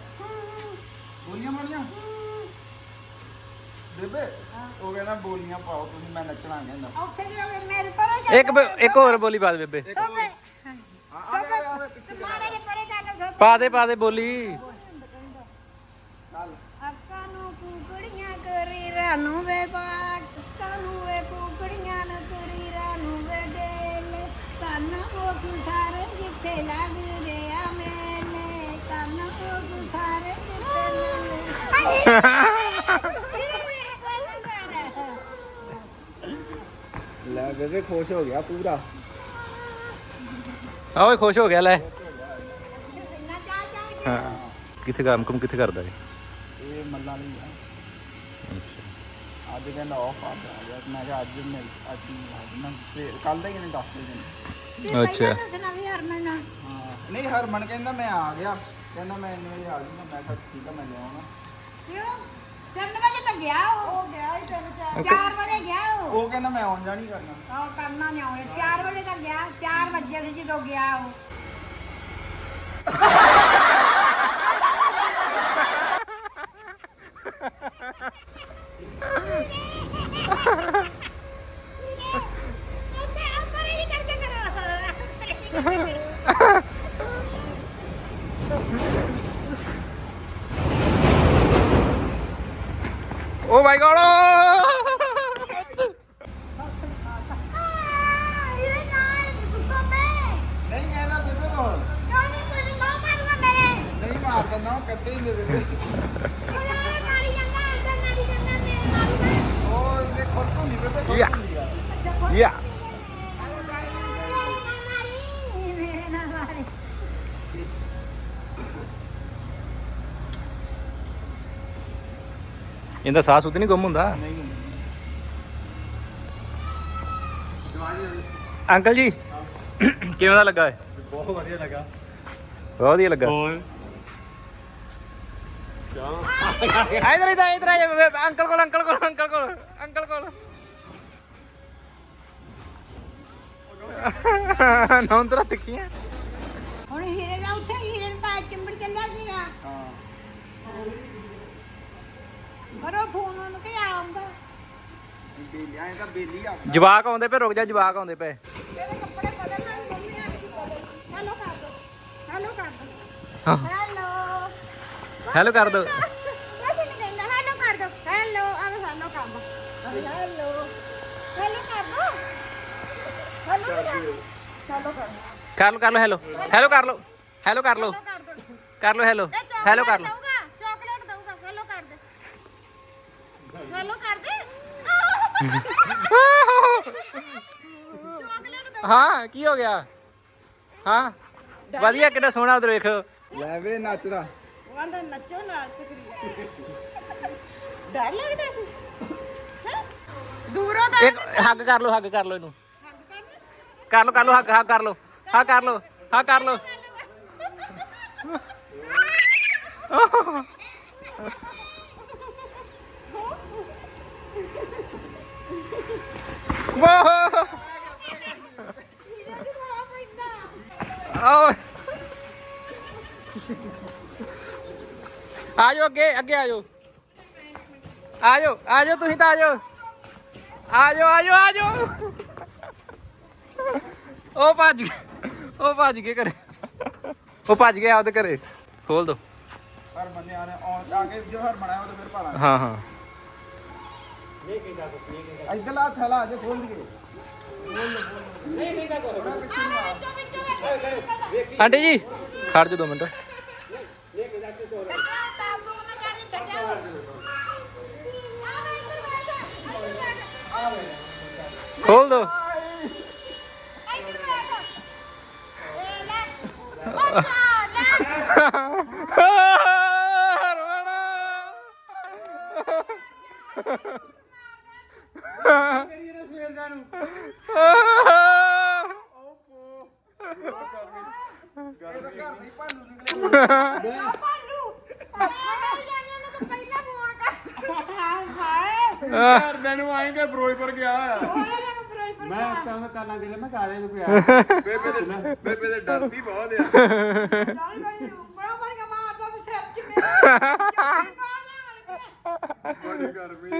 ਬੋਲੀਆਂ ਪਾਉਣੀਆਂ? ਬੇਬੇ ਉਹ ਕਹਿੰਦਾ ਬੋਲੀਆਂ ਪਾਓ ਤੁਸੀਂ ਮੈਂ ਨੱਚਣਾ ਕਹਿੰਦਾ ਉੱਥੇ ਵੀ ਹੋਵੇ ਮੇਰੇ ਪਰੇ ਇੱਕ ਬ- ਇੱਕ ਹੋਰ ਬੋਲੀ ਪਾ ਦੇ ਬੇਬੇ। ਸੋਪੇ ਆ ਆ ਗਿਆ ਆਵੇ ਪਿੱਛੇ ਮਾੜੇ ਦੇ ਪਰੇ ਕਰ ਲੋ ਪਾ ਦੇ ਪਾ ਦੇ ਬੋਲੀ ਚੱਲ ਅੱਕਾਂ ਨੂੰ ਕੁਕੜੀਆਂ ਕਰੀ ਰਾਨੂੰ ਵੇ ਬਾਟ ਅੱਕਾਂ ਨੂੰ ਵੇ ਕੁਕੜੀਆਂ ਨੂੰ ਕਰੀ ਰਾਨੂੰ ਵੇ ਡੇਲੇ ਕੰਨ ਉਹ ਸਾਰੇ ਜਿੱਥੇ ਲੱਗਦੇ ਆ ਮੇਲੇ। ਕੰਨ ਉਹ ਸਾਰੇ ਜਿੱਥੇ ਲੈ ਬੇਬੇ ਖੁਸ਼ ਹੋ ਗਿਆ ਪੂਰਾ। ਆ ਓਏ ਖੁਸ਼ ਹੋ ਗਿਆ ਲੈ। ਹਾਂ। ਕਿੱਥੇ ਕੰਮ ਕੁਮ ਕਿੱਥੇ ਕਰਦਾ ਇਹ? ਮੱਲਾਂ ਲਈ ਆ। ਅੱਜ ਕਹਿੰਦਾ ਆਫ ਆ ਗਿਆ ਮੈਂ ਕਿਹਾ ਅੱਜ ਮੈਂ ਅੱਜ ਮੈਂ ਤੇ ਕੱਲ ਦਾ ਹੀ ਇਹਨੇ ਦੱਸ ਦੇ ਅੱਛਾ। ਦੱਸਣਾ ਵੀ ਹਰਮਨ ਹਾਂ ਨਹੀਂ ਹਰਮਨ ਕਹਿੰਦਾ ਮੈਂ ਆ ਗਿਆ ਕਹਿੰਦਾ ਮੈਂ ਇੰਨੇ ਵਜੇ ਆ ਜੂਗਾ ਮੈਂ ਕਿਹਾ ਠੀਕ ਆ ਮੈਂ ਲਿਆਉਣਾ। ਕਿਉਂ? ਤਿੰਨ ਵਜੇ ਤਾਂ ਗਿਆ ਉਹ। ਗਿਆ ਹੀ ਤਿੰਨ ਚਾਰ 4 ਵਜੇ ਗਿਆ ਉਹ। ਉਹ ਕਹਿੰਦਾ ਮੈਂ ਆਉਣ ਜਾਣੀ ਕਰਨਾ। ਉਹ ਕਰਨਾ ਨਹੀਂ ਆਉਣੇ। 4 ਵਜੇ ਤੱਕ ਗਿਆ 4 ਵਜੇ ਸੀ ਜਦੋਂ ਗਿਆ ਉਹ। ਓ ਮਾਈ ਗॉड ਨਹੀਂ ਕਹਿੰਦਾ ਬੇਬੇ ਕੋਲ ਨਹੀਂ ਮਾਰਦਾ ਨਾ ਕੱਟੇ ਹੀ ਨੇ ਬੇਬੇ ਉਹ ਆ ਯਾ ਇਹਦਾ ਸਾਹ ਸੁੱਤ ਨਹੀਂ ਗੁੰਮ ਹੁੰਦਾ? ਅੰਕਲ ਜੀ ਕਿਵੇਂ ਦਾ ਲੱਗਾ ਹੈ ਬਹੁਤ ਵਧੀਆ ਲੱਗਾ। ਬਹੁਤ ਵਧੀਆ ਲੱਗਾ। ਹੋਰ? ਇਧਰ ਇਧਰ ਇਧਰ ਬੇਬੇ, ਅੰਕਲ ਕੋਲ ਅੰਕਲ ਕੋਲ ਅੰਕਲ ਕੋਲ ਅੰਕਲ ਕੋਲ। ਨੌਂਦਰਾ ਤਿੱਖੀਆਂ। ਹੁਣ ਹੀਰੇ ਦਾ ਉੱਥੇ ਹੀਰੇ ਨੂੰ ਪਾ ਚਿੰਬੜ ਚੱਲਿਆ ਸੀਗਾ। ਹਾਂ। ਕਰੋ ਫੋਨ ਉਹਨੂੰ ਕਿ ਆਉਂਦਾ। ਬੇਲੀ ਐਂ ਤਾਂ ਬੇਲੀ ਆ ਜਵਾਕ ਆਉਂਦੇ ਪਏ ਰੁਕ ਜਾ ਜਵਾਕ ਆਉਂਦੇ ਪਏ। ਇਹਦੇ ਕੱਪੜੇ ਬਦਲਣਾ ਮੰਮੀ ਆ ਕੇ ਬਦਲ। ਹੈਲੋ ਕਰ ਦੋ ਹੈਲੋ ਕਰ ਦੋ। ਹਾਂ। ਹੈਲੋ। ਹੈਲੋ ਕਰ ਦੋ ਮੈਂ ਨਹੀਂ ਕਹਿੰਦਾ ਹੈਲੋ ਕਰ ਦੋ ਹੈਲੋ ਆਵੇ ਹੈਲੋ ਕਰ ਦੋ ਹੈਲੋ ਹੈਲੋ ਕਰ ਦੋ ਹੈਲੋ ਕਰ ਦੋ ਦੋ ਲੋ ਕਰ ਲੋ ਹੈਲੋ ਹੈਲੋ ਕਰ ਲੋ ਹੈਲੋ ਕਰ ਲੋ ਕਰ ਦੋ ਲੋ ਹੈਲੋ ਹੈਲੋ ਕਰ ਲੋ ਚਾਕਲੇਟ ਦਊਗਾ ਹੈਲੋ ਕਰ ਦੇ ਹੈਲੋ ਕਰ ਦੇ ਹਾਂ ਕੀ ਹੋ ਗਿਆ? ਹਾਂ? ਵਧੀਆ ਕਿੰਨਾ ਸੋਹਣਾ ਉਧਰ ਵੇਖੋ। ਲੈ ਵੇ ਨੱਚਦਾ। ਆਂਦਾ ਨੱਚੋ ਨਾਲ ਸਕਰੀ ਡਰ ਲੱਗਦਾ ਸੀ? ਹੈ? ਦੂਰੋਂ ਤਾਂ ਇੱਕ ਹੱਗ ਕਰ ਲਓ ਹੱਗ ਕਰ ਲਓ ਇਹਨੂੰ। ਕਰ ਲਓ ਕਰ ਲਓ ਹੱਗ ਹੱਗ ਕਰ ਲਓ ਹਾਂ ਕਰ ਲਓ ਹਾਂ ਕਰ ਲਓ ਵਾਹ ਆਓ ਆਜੋ ਅੱਗੇ ਅੱਗੇ ਆਜੋ ਆਜੋ ਆਜੋ ਤੁਸੀਂ ਤਾਂ ਆਜੋ ਆਜੋ ਆਜੋ ਆਜੋ ਉਹ ਭੱਜ ਗਏ। ਉਹ ਭੱਜ ਗਏ ਘਰੇ। ਉਹ ਭੱਜ ਗਏ ਆਪਦੇ ਘਰੇ। ਖੋਲ ਦੋ। ਹਰਮਨ ਨੇ ਆਣੇ ਆਉਣ ਆ ਕੇ ਜੋ ਹਰਮਨ ਆਇਆ ਉਹ ਤੇ ਫਿਰ ਭਾਲਾ ਹਾਂ ਹਾਂ। ਇਧਰਲਾ ਥੈਲਾ ਅਜੇ ਖੋਲ ਦਈਏ। ਆਂਟੀ ਜੀ ਖੜ ਜਾ ਦੋ ਮਿੰਟ। ਖੋਲ ਦੋ ਇਹ ਤਾਂ ਘਰ ਦੇ ਭਾਲੂ ਨਿਕਲੇ ਨੂੰ ਤਾਂ ਫਿਰੋਜ਼ਪੁਰ ਗਿਆ ਆ ਮੈਂ ਕੰਮ ਕਰਨਾ ਦਿਲੇ ਮੈਂ ਕਾਲੇ ਨੂੰ ਪਿਆ। ਬੇਬੇ ਦੇ ਬੇਬੇ ਦੇ ਡਰਦੀ ਬਹੁਤ ਆ। ਚੱਲ ਭਾਈ ਬੜਾ ਵਰਗਾ ਮਾਰਦਾ ਤੂੰ ਸਿਰ ਚ ਮੇਰੇ ਬੜੀ ਗਰਮੀ ਆ।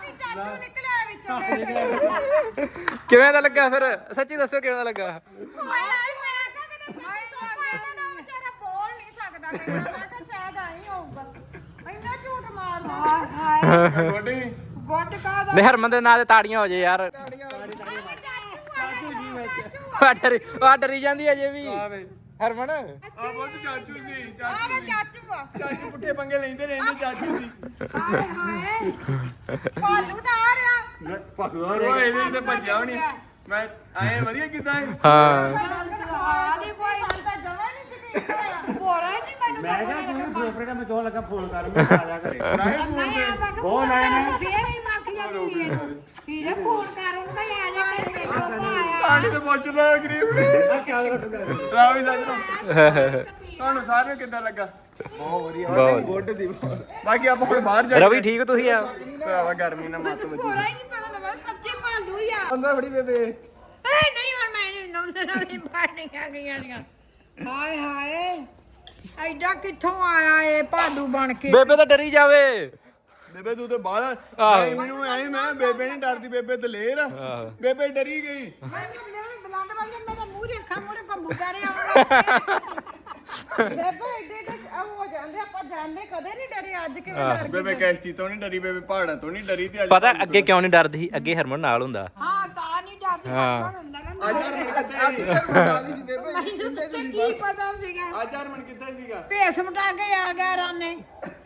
ਵੀ ਚਾਚੂ ਨਿਕਲਿਆ ਵਿੱਚੋਂ ਮੇਰੇ ਕਿਵੇਂ ਦਾ ਲੱਗਾ ਫਿਰ? ਸੱਚੀ ਦੱਸੋ ਕਿਵੇਂ ਦਾ ਲੱਗਾ? ਹਾਏ ਹਾਏ ਮੈਂ ਕਿਹਾ ਕਿਤੇ ਸੱਚੀ ਨਾ ਵਿਚਾਰਾ ਬੋਲ ਨਹੀਂ ਸਕਦਾ ਕਹਿੰਦਾ। ਮੈਂ ਕਿਹਾ ਸ਼ਾਇਦ ਆਈ ਹੋਊਗਾ। ਇੰਨਾ ਝੂਠ ਮਾਰਦਾ। ਹਾਏ ਤੁਹਾਡੀ ਗੁੱਡ? ਕਾਦਾ ਨਹੀਂ ਹਰਮਨ ਦੇ ਨਾਂ ਤੇ ਤਾੜੀਆਂ ਹੋ ਜੇ ਯਾਰ। ਆ ਡਰੀ ਆ ਡਰੀ ਜਾਂਦੀ ਅਜੇ ਵੀ। ਹਰਮਨ? ਆ ਬਹੁਤ ਚਾਚੂ ਸੀ ਚਾਚੂ ਆਵੇ ਚਾਚੂ ਆ ਚਾਚੂ ਪੁੱਠੇ ਪੰਗੇ ਲੈਂਦੇ ਰਹਿੰਦੇ ਚਾਚੂ ਸੀ। ਹਾਏ ਹਾਏ। ਭਾਲੂ ਤਾਂ ਆ ਰਿਹਾ। ਉਹ ਇਹਦੇ ਤੇ ਭੱਜਿਆ ਨਹੀਂ ਮੈਂ ਆਏ ਵਧੀਆ ਕੀਤਾ ਹਾਂ। ਆ ਨਹੀਂ ਕੋਈ ਹਾਲ ਤਾਂ ਜਮਾ ਨਹੀਂ ਹੋਇਆ। ਮੈਨੂੰ ਮੈਂ ਕਿਹਾ ਤੂੰ ਫੇਫੜੇ ਦਾ ਮੈਂ ਦੋ ਲੱਗਾ ਫੋਨ ਕਰ ਮੈਂ ਆ ਜਾ ਘਰੇ। ਬਹੁਤ ਆਇਆ ਨੇ ਫੇਰ ਹੀ ਮੱਖ ਜਾਂਦੀ ਸੀ ਇਹਨੂੰ ਵੀਰੇ ਫੋਨ ਕਰ ਉਹਨੂੰ ਕਹੀ ਆ ਜਾ ਕਰ ਮੇਰੇ ਕੋਲ ਆਇਆ ਪਾਣੀ ਤੇ ਪੁੱਛ ਲੋ ਗਰੀਬ ਨੇ। ਰਾਵੀ ਸਾਜਣਾ ਤੁਹਾਨੂੰ ਸਾਰਿਆਂ ਨੂੰ ਕਿੱਦਾਂ ਲੱਗਾ? ਬਹੁਤ ਵਧੀਆ। ਬਹੁਤ ਗੁੱਡ ਸੀ ਬਾਕੀ ਆਪਾਂ ਹੁਣ ਬਾਹਰ ਜਾ ਰਵੀ ਠੀਕ ਤੁਸੀਂ ਆ ਭਰਾਵਾ ਗਰਮੀ ਨਾਲ ਮੱਤ ਵੱਜੀ ਹੋਰਾ ਹੀ ਨਹੀਂ ਪਤਾ ਲੱਗਾ ਸੱਚੀ ਭਾਲੂ ਹੀ ਆ। ਅੰਦਰ ਫੜੀ ਬੇਬੇ। ਏ ਨਹੀਂ ਹੁਣ ਮੈਂ ਨਹੀਂ ਨੌਂ ਨਾਲ ਹੀ ਪਾਣੀਆਂ ਗਈਆਂ ਦੀਆਂ ਹਾਏ ਹਾਏ। ਐਡਾ ਕਿੱਥੋਂ ਆਇਆ ਇਹ ਭਾਲੂ ਬਣ ਕੇ? ਬੇਬੇ ਤਾਂ ਡਰੀ ਜਾਵੇ। ਬੇਬੇ ਤੂੰ ਤੇ ਬਾਹਰ ਆਹੋ। ਨਹੀਂ ਮੈਨੂੰ ਐ ਮੈਂ ਬੇਬੇ ਨਹੀਂ ਡਰਦੀ ਬੇਬੇ ਦਲੇਰ ਆ। ਬੇਬੇ ਡਰੀ ਗਈ। ਮੈਂ ਮੇਰੇ ਬਲੱਡ ਵਾਲੇ ਮੇਰੇ ਮੂੰਹ ਦੇਖਾਂ ਮੂਰੇ ਕੰਬੂ ਕਰੇ ਆਉਂਦਾ ਬੇਬੇ ਏਡੇ ਏਡੇ ਉਹ ਹੋ ਜਾਂਦੇ ਆਪਾਂ ਜਾਣਦੇ ਕਦੇ ਨਹੀਂ ਡਰੇ ਅੱਜ ਕਿਵੇਂ ਡਰ ਗਏ ਬੇਬੇ ਕੈਸਟੀ ਤੋਂ ਨਹੀਂ ਡਰੀ ਬੇਬੇ ਪਹਾੜਾਂ ਤੋਂ ਨਹੀਂ ਡਰੀ ਤੇ ਅੱਜ ਪਤਾ ਅੱਗੇ ਕਿਉਂ ਨਹੀਂ ਡਰਦੀ? ਸੀ? ਅੱਗੇ ਹਰਮਨ ਨਾਲ ਹੁੰਦਾ। ਹਾਂ ਤਾਂ ਨਹੀਂ ਡਰਦੀ ਹਾਂ। ਹਾਂ ਹੁੰਦਾ ਨਾ। ਅੱਜ ਹਰਮਨ ਕਿੱਥੇ ਸੀ? ਮੈਨੂੰ ਤਾਂ ਕੀ ਪਤਾ ਸੀਗਾ? ਅੱਜ ਹਰਮਨ ਕਿੱਥੇ ਸੀਗਾ? ਭੇਸ ਮਟਾ ਕੇ ਆ ਗਿਆ ਰਾਨੇ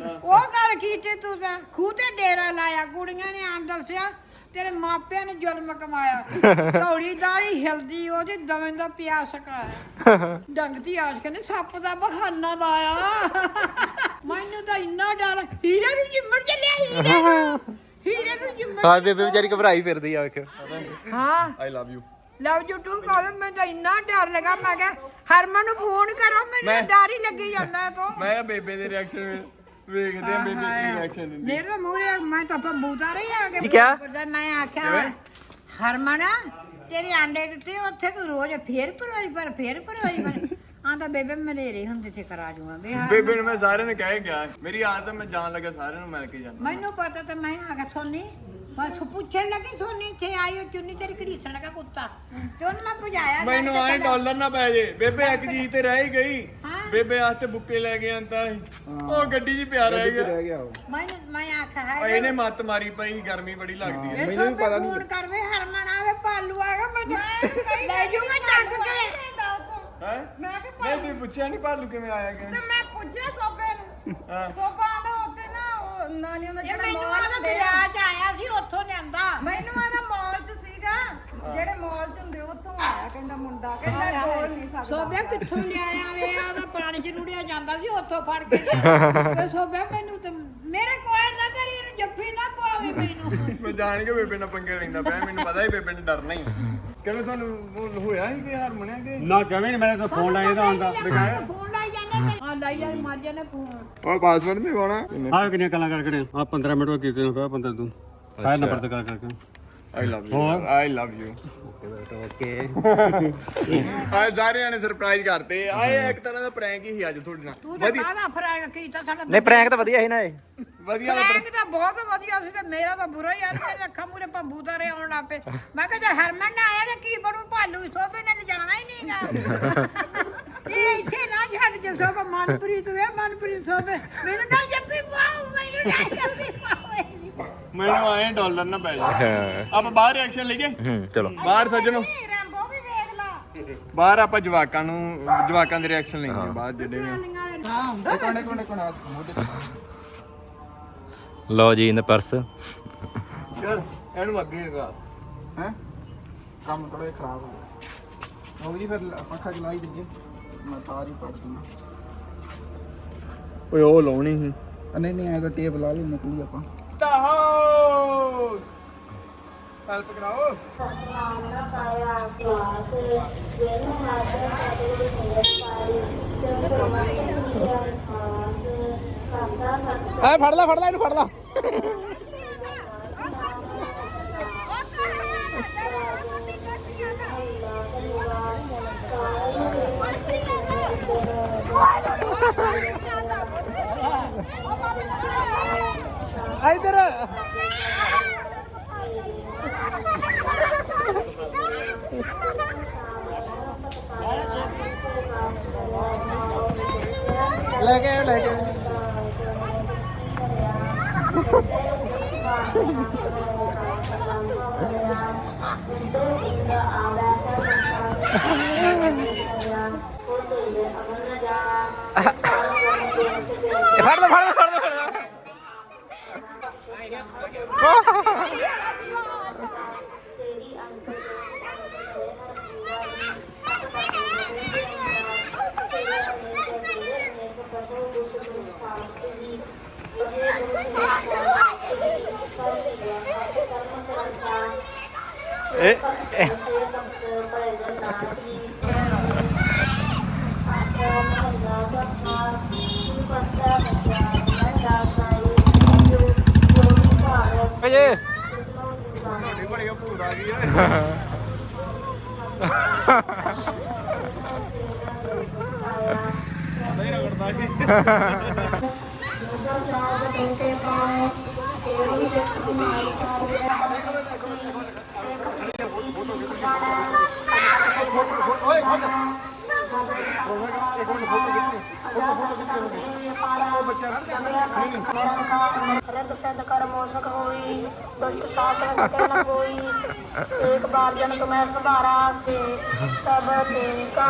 ਉਹ ਗੱਲ ਕੀਤੀ ਤੂੰ ਤਾਂ। ਖੂਹ ਤੇ ਡੇਰਾ ਲਾਇਆ ਕੁੜੀਆਂ ਨੇ ਆਣ ਦੱਸਿਆ। ਤੇਰੇ ਮਾਪਿਆਂ ਨੇ ਜ਼ੁਲਮ ਕਮਾਇਆ। ਤੌੜੀ ਦਾੜੀ ਹਿਲਦੀ ਉਹਦੀ ਦਵੇਂ ਦਾ ਪਿਆ ਸਕਾਇਆ ਡੰਗਦੀ ਆਸ਼ਕ ਨੇ ਸੱਪ ਦਾ ਬਹਾਨਾ ਲਾਇਆ। ਮੈਨੂੰ ਤਾਂ ਇੰਨਾ ਡਰ ਹੀਰੇ ਨੂੰ ਜਿੰਮੜ ਚੱਲਿਆ ਹੀਰੇ ਨੂੰ। ਹੀਰੇ ਨੂੰ ਜਿੰਮੜ ਹਾਂ ਬੇਬੇ ਵਿਚਾਰੀ ਘਬਰਾਈ ਫਿਰਦੀ ਆ ਵੇਖ ਹਾਂ। I love you love you too ਕਾਲ ਮੈਂ ਤਾਂ ਇੰਨਾ ਡਰ ਲਗਾ। ਮੈਂ ਕਿਹਾ ਹਰਮਨ ਨੂੰ ਫੋਨ ਕਰੋ ਮੈਨੂੰ ਡਰ ਹੀ ਲੱਗੀ ਜਾਂਦਾ ਤੋਂ। ਮੈਂ ਕਿਹਾ ਬੇਬੇ ਦੇ ਰਿਐਕਸ਼ਨ ਵੇਖਦੇ ਆ ਬੇਬੇ ਕੀ ਰਿਐਕਸ਼ਨ ਦਿੰਦੀ ਮੇਰੇ ਮੂਹਰੇ ਮੈਂ ਤਾਂ ਬੰਬੂਤਾ ਰਹੀ ਆ ਕੇ ਕੀ ਕਿਹਾ? ਮੈਂ ਆਖਿਆ ਹਰਮਨ ਤੇਰੇ ਆਂਡੇ ਦਿੱਤੇ ਉੱਥੇ ਤੂੰ ਰੋਜ਼ ਫੇਰ ਭਰੋਈ ਪਰ ਫੇਰ ਭਰੋਈ ਪਰ। ਆਂਦਾ ਬੇਬੇ ਮਲੇਰੇ ਹੁੰਦੇ ਤੇ ਕਰਾ ਜੂਗਾ ਹਾਂ। ਬੇਬੇ ਨੂੰ ਮੈਂ ਸਾਰਿਆਂ ਨੂੰ ਕਹਿ ਗਿਆ। ਮੇਰੀ ਆਦਤ ਆ, ਮੈਂ ਜਾਣ ਲੱਗਾ ਸਾਰਿਆਂ ਨੂੰ ਮਿਲ ਕੇ ਜਾਣਾ। ਮੈਨੂੰ ਪਤਾ ਤੇ ਮੈਂ ਆ ਕੇ ਸੋਨੀ। ਬਸ ਪੁੱਛਣ ਲੱਗੀ ਸੋਨੀ ਇੱਥੇ ਉਹ ਚੁੰਨੀ ਤੇਰੀ ਘੜੀਸਣ ਲੱਗਾ ਕੁੱਤਾ? ਤੇ ਉਹਨੂੰ ਮੈਂ ਭਜਾਇਆ ਮੈਨੂੰ ਆਏ ਡਾਲਰ ਨਾ ਪੈ ਜੇ। ਬੇਬੇ ਇੱਕ ਚੀਜ਼ ਤੇ ਰਹਿ ਹੀ ਗਈ। ਹਾਂ। ਬੇਬੇ ਵਾਸਤੇ ਬੁੱਕੇ ਲੈ ਕੇ ਆਂਦਾ ਸੀ। ਉਹ ਗੱਡੀ 'ਚ ਪਿਆ ਰਹਿ ਗਿਆ। ਗਿਆ ਉਹ। ਮੈਨੂੰ ਮੈਂ ਆਖਿਆ ਹੈ ਇਹਨੇ ਮੱਤ ਮਾਰੀ ਪਈ ਗਰਮੀ ਬੜੀ ਲੱਗਦੀ ਹੈ ਮੈਨੂੰ ਵੀ ਪਤਾ ਨਹੀਂ ਫੋਨ ਕਰਵੇ ਹਰਮਨ ਆਵੇ ਪਾਲੂ ਆਗਾ ਮੈਂ ਤਾਂ ਲੈ ਜੂਗਾ ਟੱਕ ਕੇ। ਹੈ? ਮੈਂ ਕਿ ਨਹੀਂ ਤੁਸੀਂ ਪੁੱਛਿਆ ਨਹੀਂ ਭਾਲੂ ਕਿਵੇਂ ਆਇਆ ਕਿ ਤੇ ਮੈਂ ਪੁੱਛਿਆ ਸੋਬੇ ਨੂੰ। ਹਾਂ। ਸੋਬਾ ਦਾ ਉੱਤੇ ਨਾ ਉਹ ਨਾਨੀਆਂ ਦਾ ਜਿਹੜਾ ਮੈਨੂੰ ਮਾਲ ਆਦਾ ਆ। ਉੱਥੋਂ ਲਿਆਂਦਾ। ਮੈਨੂੰ ਆਦਾ ਮਾਲ ਚ ਸੀਗਾ। ਜਿਹੜੇ ਮਾਲ ਚ ਹੁੰਦੇ ਉੱਥੋਂ ਆਇਆ ਕਹਿੰਦਾ ਮੁੰਡਾ। ਕਹਿੰਦਾ ਬੋਲ ਨਹੀਂ ਸਕਦਾ ਸੋਬਿਆ ਕਿੱਥੋਂ ਲਿਆਇਆ ਵੇ? ਆਦਾ ਪਾਣੀ ਚ ਰੁੜਿਆ ਜਾਂਦਾ ਸੀ ਉੱਥੋਂ ਫੜ ਕੇ ਤੇ ਸੋਬਿਆ ਮੈਨੂੰ ਤੇ ਮੇਰੇ ਕੋਲ ਨਾ ਕਰੀ ਇਹਨੂੰ ਜੱਫੀ ਨਾ ਪਾਵੇ ਮੈਨੂੰ। ਮੈਂ ਜਾਣ ਕੇ ਬੇਬੇ ਨਾਲ ਪੰਗੇ ਲੈਂਦਾ ਪਿਆ ਮੈਨੂੰ ਪਤਾ ਹੀ ਬੇਬੇ ਨੇ ਡਰਨਾ ਹੀ ਕਿਵੇਂ ਤੁਹਾਨੂੰ ਉਹ ਹੋਇਆ ਸੀ ਕਿ ਹਾਰਮੋਨੀਆ ਕਿ ਨਾ ਕਿਵੇਂ ਨਹੀਂ ਮੈਂ ਤਾਂ ਫੋਨ ਲਾਇਆ ਤਾਂ ਆਉਂਦਾ ਫੋਨ ਲਾਈ ਜਾਂਦੇ ਹਾਂ ਲਾਈ ਜਾਂਦੇ ਮਰ ਜਾਂਦੇ ਫੋਨ ਉਹ ਪਾਸਵਰਡ ਨਹੀਂ ਪਾਉਣਾ? ਆਹ ਕਿੰਨੀਆਂ ਗੱਲਾਂ ਕਰਕੇ ਆ? 15 ਮਿੰਟ ਹੋ ਕੀਤੇ ਨੇ ਪਿਆ ਬੰਦਾ ਤੂੰ। ਆਹ ਨੰਬਰ ਤੇ ਗੱਲ ਕਰਕੇ I love you I love you okay ਆਏ ਸਾਰਿਆਂ ਨੇ ਸਰਪ੍ਰਾਈਜ਼ ਕਰਤੇ ਆਏ ਇੱਕ ਤਰ੍ਹਾਂ ਦਾ ਪ੍ਰੈਂਕ ਹੀ ਸੀ ਅੱਜ ਤੁਹਾਡੇ ਨਾਲ ਤੂੰ ਤਾਂ ਕਾਹਦਾ ਫਰੈਂਕ ਕੀਤਾ ਸਾਡਾ ਨਹੀਂ ਪ੍ਰੈਂਕ ਤਾਂ ਵਧੀਆ ਸੀ ਨਾ ਇਹ ਵਧੀਆ ਦਾ ਫਰੈਂਕ ਤਾਂ ਬਹੁਤ ਵਧੀਆ ਸੀ ਤੇ ਮੇਰਾ ਤਾਂ ਬੁਰਾ ਹੀ ਆ ਮੇਰੇ ਅੱਖਾਂ ਮੂਰੇ ਪੰਬੂ ਤਾਰੇ ਆਉਣ ਲੱਗ ਪਏ ਮੈਂ ਕਿਹਾ ਜੇ ਹਰਮਨ ਨਾ ਆਇਆ ਤੇ ਕੀ ਬਣੂ ਭਾਲੂ ਸੋਫੇ ਨੇ ਲਿਜਾਣਾ ਹੀ ਨਹੀਂਗਾ ਇਹ ਇੱਥੇ ਨਾ ਛੱਡ ਜੇ ਸੋਫਾ ਮਨਪ੍ਰੀਤ ਵੇ ਮਨਪ੍ਰੀਤ ਸੋਫੇ ਮੈਨੂੰ ਨਾ ਜੱਫੀ ਪਾਓ ਮੈਨੂੰ ਨਾ ਜੱਫੀ ਪਾਓ ਮੈਨੂੰ ਆਏ ਡਾਲਰ ਨਾ ਪੈ ਜਾ। ਹਾਂ। ਆਪਾਂ ਬਾਹਰ ਐਕਸ਼ਨ ਲਈਏ? ਹੂੰ ਚਲੋ। ਬਾਹਰ ਸੱਜਣੋ। ਇਹ ਰੈਂਬੋ ਵੀ ਵੇਖ ਲਾ। ਬਾਹਰ ਆਪਾਂ ਜਵਾਕਾਂ ਨੂੰ ਜਵਾਕਾਂ ਦੇ ਰਿਐਕਸ਼ਨ ਲੈਣੇ ਬਾਹਰ ਜਿਹੜੇ ਵੀ ਇਹ ਕੋਣੇ ਕੋਣੇ ਕੋਣੇ ਮੋਢੇ ਤੇ ਲਓ ਜੀ ਦਾ ਪਰਸ। ਯਾਰ ਇਹਨੂੰ ਅੱਗੇ ਲਗਾ। ਹੈ? ਕੰਮ ਥੋੜਾ ਜਿਹਾ ਖਰਾਬ ਹੋ ਗਿਆ। ਹੋ ਜੀ ਫਿਰ ਲ- ਪੱਖਾ ਚਲਾਈ ਦਈਏ। ਮੈਂ ਹੀ ਪੜ ਦੂੰਗਾ ਓਏ ਉਹ ਲਾਉਣੀ ਸੀ। ਆ ਨਹੀਂ ਨਹੀਂ ਆਏਗਾ ਟੇਪ ਲਾ ਲਈ ਨਿਕਲੀ ਆਪਾਂ। ਤਾਹੋ ਹੈਲਪ ਕਰਾਓ। ਐ ਫੜ ਲੈ ਫੜ ਲੈ ਇਹਨੂੰ ਫੜ ਲੈ। ਇਧਰ ਲੈ ਕੇ ਆਇਓ, ਲੈ ਕੇ ਆਇਓ। ਇਹ ਫੜ ਲਓ ਫੜ ਲਓ ਫੜ ਲਓ ਫੜ ਲਓ ਇਹ ਇਹ- ਅਜੇ ਬੜੀ ਬੜੀ ਭੂਤ ਆ ਗਈ ਓਏ ਨਹੀਂ ਰਗੜਦਾ ਸੀ रग सद कर मोसक होई दुष्ट शासन के न कोई एक बार जनक मैं सुधारा से सब देविका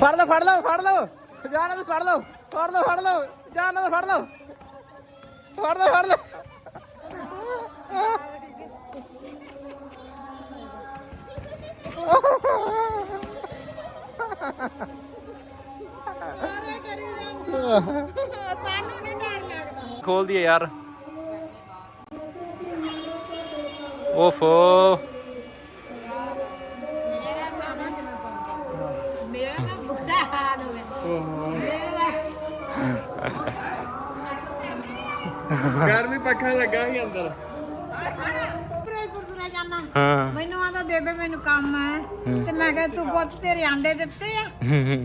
ਫੜ ਲਓ ਫੜ ਲਓ ਫੜ ਲਓ। ਜਾਣਾ ਤਾਂ ਫੜ ਲਓ। ਫੜ ਲਓ ਫੜ ਲਓ। ਜਾਣਾ ਤਾਂ ਫੜ ਲਓ। ਫੜ ਲਓ ਫੜ ਲਓ। ਸਾਨੂੰ ਨਹੀਂ ਡਰ ਲੱਗਦਾ ਖੋਲ ਦਈਏ ਯਾਰ। ਓਫੋ। ਗਰਮੀ ਪੱਖਾ ਲੱਗਾ ਸੀ ਅੰਦਰ। ਜਾਣਾ ਹਾਂ। ਮੈਨੂੰ ਆਂਦਾ ਬੇਬੇ ਮੈਨੂੰ ਕੰਮ ਹੈ। ਤੇ ਮੈਂ ਕਿਹਾ ਤੂੰ ਪੁੱਤ ਤੇਰੇ ਆਂਡੇ ਦਿੱਤੇ ਆ।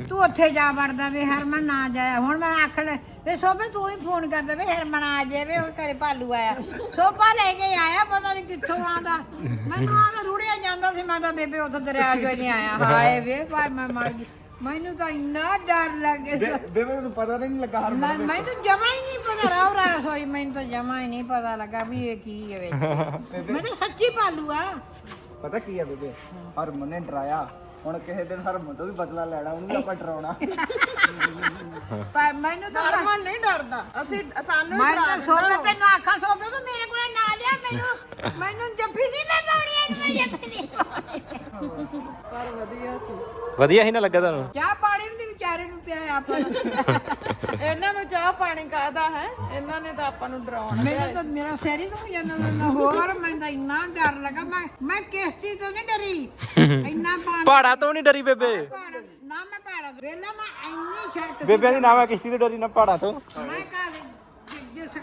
ਤੂੰ ਉੱਥੇ ਜਾ ਵੜਦਾ ਵੇ ਹਰਮਨ ਨਾ ਜਾਇਆ। ਹੁਣ ਮੈਂ ਆਖਣ ਵੇ ਸੋਭੇ ਤੂੰ ਹੀ ਫੋਨ ਕਰਦਾ ਵੇ ਹਰਮਨ ਆ ਜਾਵੇ ਹੁਣ ਘਰੇ ਭਾਲੂ ਆਇਆ। ਸੋਭਾ ਲੈ ਕੇ ਆਇਆ ਪਤਾ ਨਹੀਂ ਕਿੱਥੋਂ ਆਂਦਾ। ਮੈਨੂੰ ਆਂਦਾ ਰੁੜਿਆ ਜਾਂਦਾ ਸੀ। ਮੈਂ ਤਾਂ ਬੇਬੇ ਉੱਥੇ ਦਰਿਆ ਹੀ ਨਹੀਂ ਆਇਆ। ਹਾਏ ਵੇ ਭਾਈ ਮੈਂ ਮਰ ਗਈ। ਮੈਨੂੰ ਤਾਂ ਇੰਨਾ ਡਰ ਲੱਗੇ ਬੇਬੇ ਨੂੰ ਪਤਾ ਨਹੀਂ ਲੱਗਾ ਹਰਮਨ ਮੈਂ ਮੈਨੂੰ ਜਮਾ ਹੀ ਨਹੀਂ ਪਤਾ ਰਾਹ ਰਾਹ ਸੋਈ ਮੈਨੂੰ ਤਾਂ ਜਮਾ ਹੀ ਨਹੀਂ ਪਤਾ ਲੱਗਾ ਵੀ ਇਹ ਕੀ ਹੈ ਵਿੱਚ। ਮੈਂ ਤਾਂ ਸੱਚੀ ਭਾਲੂ ਆ। ਪਤਾ ਕੀ ਹੈ ਬੇਬੇ? ਹਰਮਨ ਨੇ ਡਰਾਇਆ। ਹੁਣ ਕਿਸੇ ਦਿਨ ਹਰਮਨ ਤੋਂ ਵੀ ਬਦਲਾ ਲੈਣਾ ਉਹਨੂੰ ਵੀ ਆਪਾਂ ਡਰਾਉਣਾ। ਪਰ ਮੈਨੂੰ ਤਾਂ ਹਰਮਨ ਨਹੀਂ ਡਰਦਾ। ਅਸੀਂ ਸਾਨੂੰ ਮੈਂ ਤਾਂ ਸੋਚਦਾ ਤੈਨੂੰ ਆਖਾਂ ਸੋਚਦਾ ਤੂੰ ਮੇਰੇ ਕੋਲ ਨਾ ਲਿਆ ਮੈਨੂੰ। ਮੈਨੂੰ ਜੱਫੀ ਨਹੀਂ ਮੈਂ ਪਾਉਣੀ ਇਹਨੂੰ ਮੈਂ ਜੱਫੀ ਨਹੀਂ ਪਾਉਣੀ। ਪਰ ਵਧੀਆ ਸੀ। ਵਧੀਆ ਹੀ ਨਾ ਲੱਗਾ ਤੁਹਾਨੂੰ? ਚਾਹ ਪਾਣੀ ਵੀ ਨੀ ਵਿਚਾਰੇ ਨੂੰ ਪਿਆ ਆਪਾਂ ਨੂੰ। ਇਹਨਾਂ ਨੂੰ ਚਾਹ ਪਾਣੀ ਕਾਹਦਾ ਹੈ? ਇਹਨਾਂ ਨੇ ਤਾਂ ਆਪਾਂ ਨੂੰ ਡਰਾਉਣਾ ਮੈਨੂੰ ਤਾਂ ਮੇਰਾ ਸਿਰ ਹੀ ਤੋਂ ਜਾਂਦਾ ਜਾਂਦਾ ਹੋਰ ਮੈਨੂੰ ਤਾਂ ਇੰਨਾ ਡਰ ਲੱਗਾ। ਮੈਂ ਮੈਂ ਕਿਸ਼ਤੀ ਤੋਂ ਨਹੀਂ ਡਰੀ। ਇੰਨਾ ਪਾਣੀ ਪਹਾੜਾ ਤੋਂ ਨਹੀਂ ਡਰੀ ਬੇਬੇ? ਪਹਾੜ- ਨਾ ਮੈਂ ਪਹਾੜਾ ਵੇਲਾ ਮੈਂ ਇੰਨੀ ਸੜਕ ਬੇਬੇ ਦੀ ਨਾਮ ਹੈ ਕਿਸ਼ਤੀ ਤੋਂ ਡਰੀ ਨਾ ਪਹਾੜਾ ਤੋਂ। ਮੈਂ ਕਾ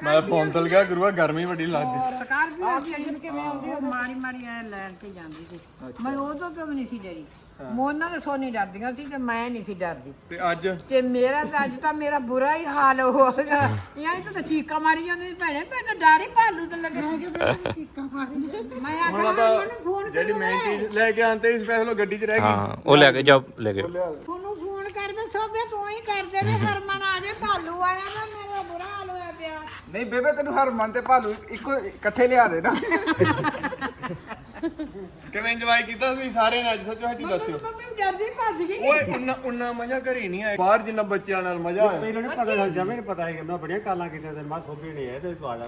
ਮੈਂ ਪੌਂਤਲ ਗਿਆ ਗੁਰੂਆ ਗਰਮੀ ਬੜੀ ਲੱਗਦੀ। ਸਰਕਾਰ ਵੀ ਆਉਂਦੀ ਹੈ ਕਿਵੇਂ ਆਉਂਦੀ ਉਹ ਮਾਰੀ ਮਾਰੀ ਐ ਲੈਣ ਕੇ ਜਾਂਦੀ ਸੀ। ਮੈਂ ਉਦੋਂ ਤੋਂ ਵੀ ਨਹੀਂ ਸੀ ਡਰੀ। ਮੋਨਾ ਦੇ ਸੋਨੀ ਡਰਦੀਆਂ ਸੀ ਤੇ ਮੈਂ ਨਹੀਂ ਸੀ ਡਰਦੀ। ਤੇ ਅੱਜ? ਤੇ ਮੇਰਾ ਤਾਂ ਅੱਜ ਤਾਂ ਮੇਰਾ ਬੁਰਾ ਹੀ ਹਾਲ ਹੋ ਗਿਆ। ਤਾਂ ਚੀਕਾਂ ਮਾਰੀ ਜਾਂਦੀ ਸੀ ਭੈਣੇ ਮੈਂ ਤਾਂ ਡਰ ਹੀ ਭਾਲੂ ਤੇ ਲੱਗਾ। ਕਿ ਬੇਟਾ ਚੀਕਾਂ ਮਾਰੀ ਮੈਂ ਹੁਣ ਆਖਿਆ ਆਪਾਂ ਮੈਨੂੰ ਫੋਨ ਜਿਹੜੀ ਮੈਂ ਚੀਜ਼ ਲੈ ਕੇ ਆਂਤੇ ਇਸ ਫੈਸਲੋ ਗੱਡੀ 'ਚ ਰਹਿ ਗਈ। ਹਾਂ ਉਹ ਲੈ ਕੇ ਜਾਓ ਲੈ ਕੇ ਤੁਹਾਨੂੰ ਫੋਨ ਕਰਦੇ ਸੋਬੇ ਤੂੰ ਹੀ ਕਰਦੇ ਵੀ ਹਰਮਨ ਆ ਜੇ, ਭਾਲੂ ਆਇਆ ਨਾ, ਮੇਰਾ ਬੁਰਾ ਹਾਲ ਹੋਇਆ ਪਿਆ। ਨਹੀਂ ਬੇਬੇ, ਤੈਨੂੰ ਹਰਮਨ ਤੇ ਭਾਲੂ ਇੱਕੋ ਇਕੱਠੇ ਲਿਆ ਦੇ ਨਾ। ਕਿਵੇਂ ਇੰਜੋਏ ਕੀਤਾ ਤੁਸੀਂ ਸਾਰੇ ਨੇ ਅੱਜ? ਸੱਚੋ ਹੱਥੀ ਦੱਸਿਓ। ਮੰਮੀ ਡਰਦੀ ਭੱਜ ਗਈ। ਓਏ ਉਨਾ ਉਨਾ ਮਜ਼ਾ ਘਰੇ ਨਹੀਂ ਆਇਆ। ਬਾਹਰ ਜਿੰਨਾ ਬੱਚਿਆਂ ਨਾਲ ਮਜ਼ਾ ਆਇਆ। ਮੈਨੂੰ ਨਹੀਂ ਪਤਾ ਲੱਗ ਜਮੇ ਨਹੀਂ ਪਤਾ ਹੈ ਕਿ ਮੈਂ ਬੜੀਆਂ ਕਾਲਾਂ ਕੀਤੀਆਂ ਤੇ ਮੈਂ ਸੋਭੀ ਨਹੀਂ ਹੈ ਤੇ ਤੂੰ ਆ ਜਾ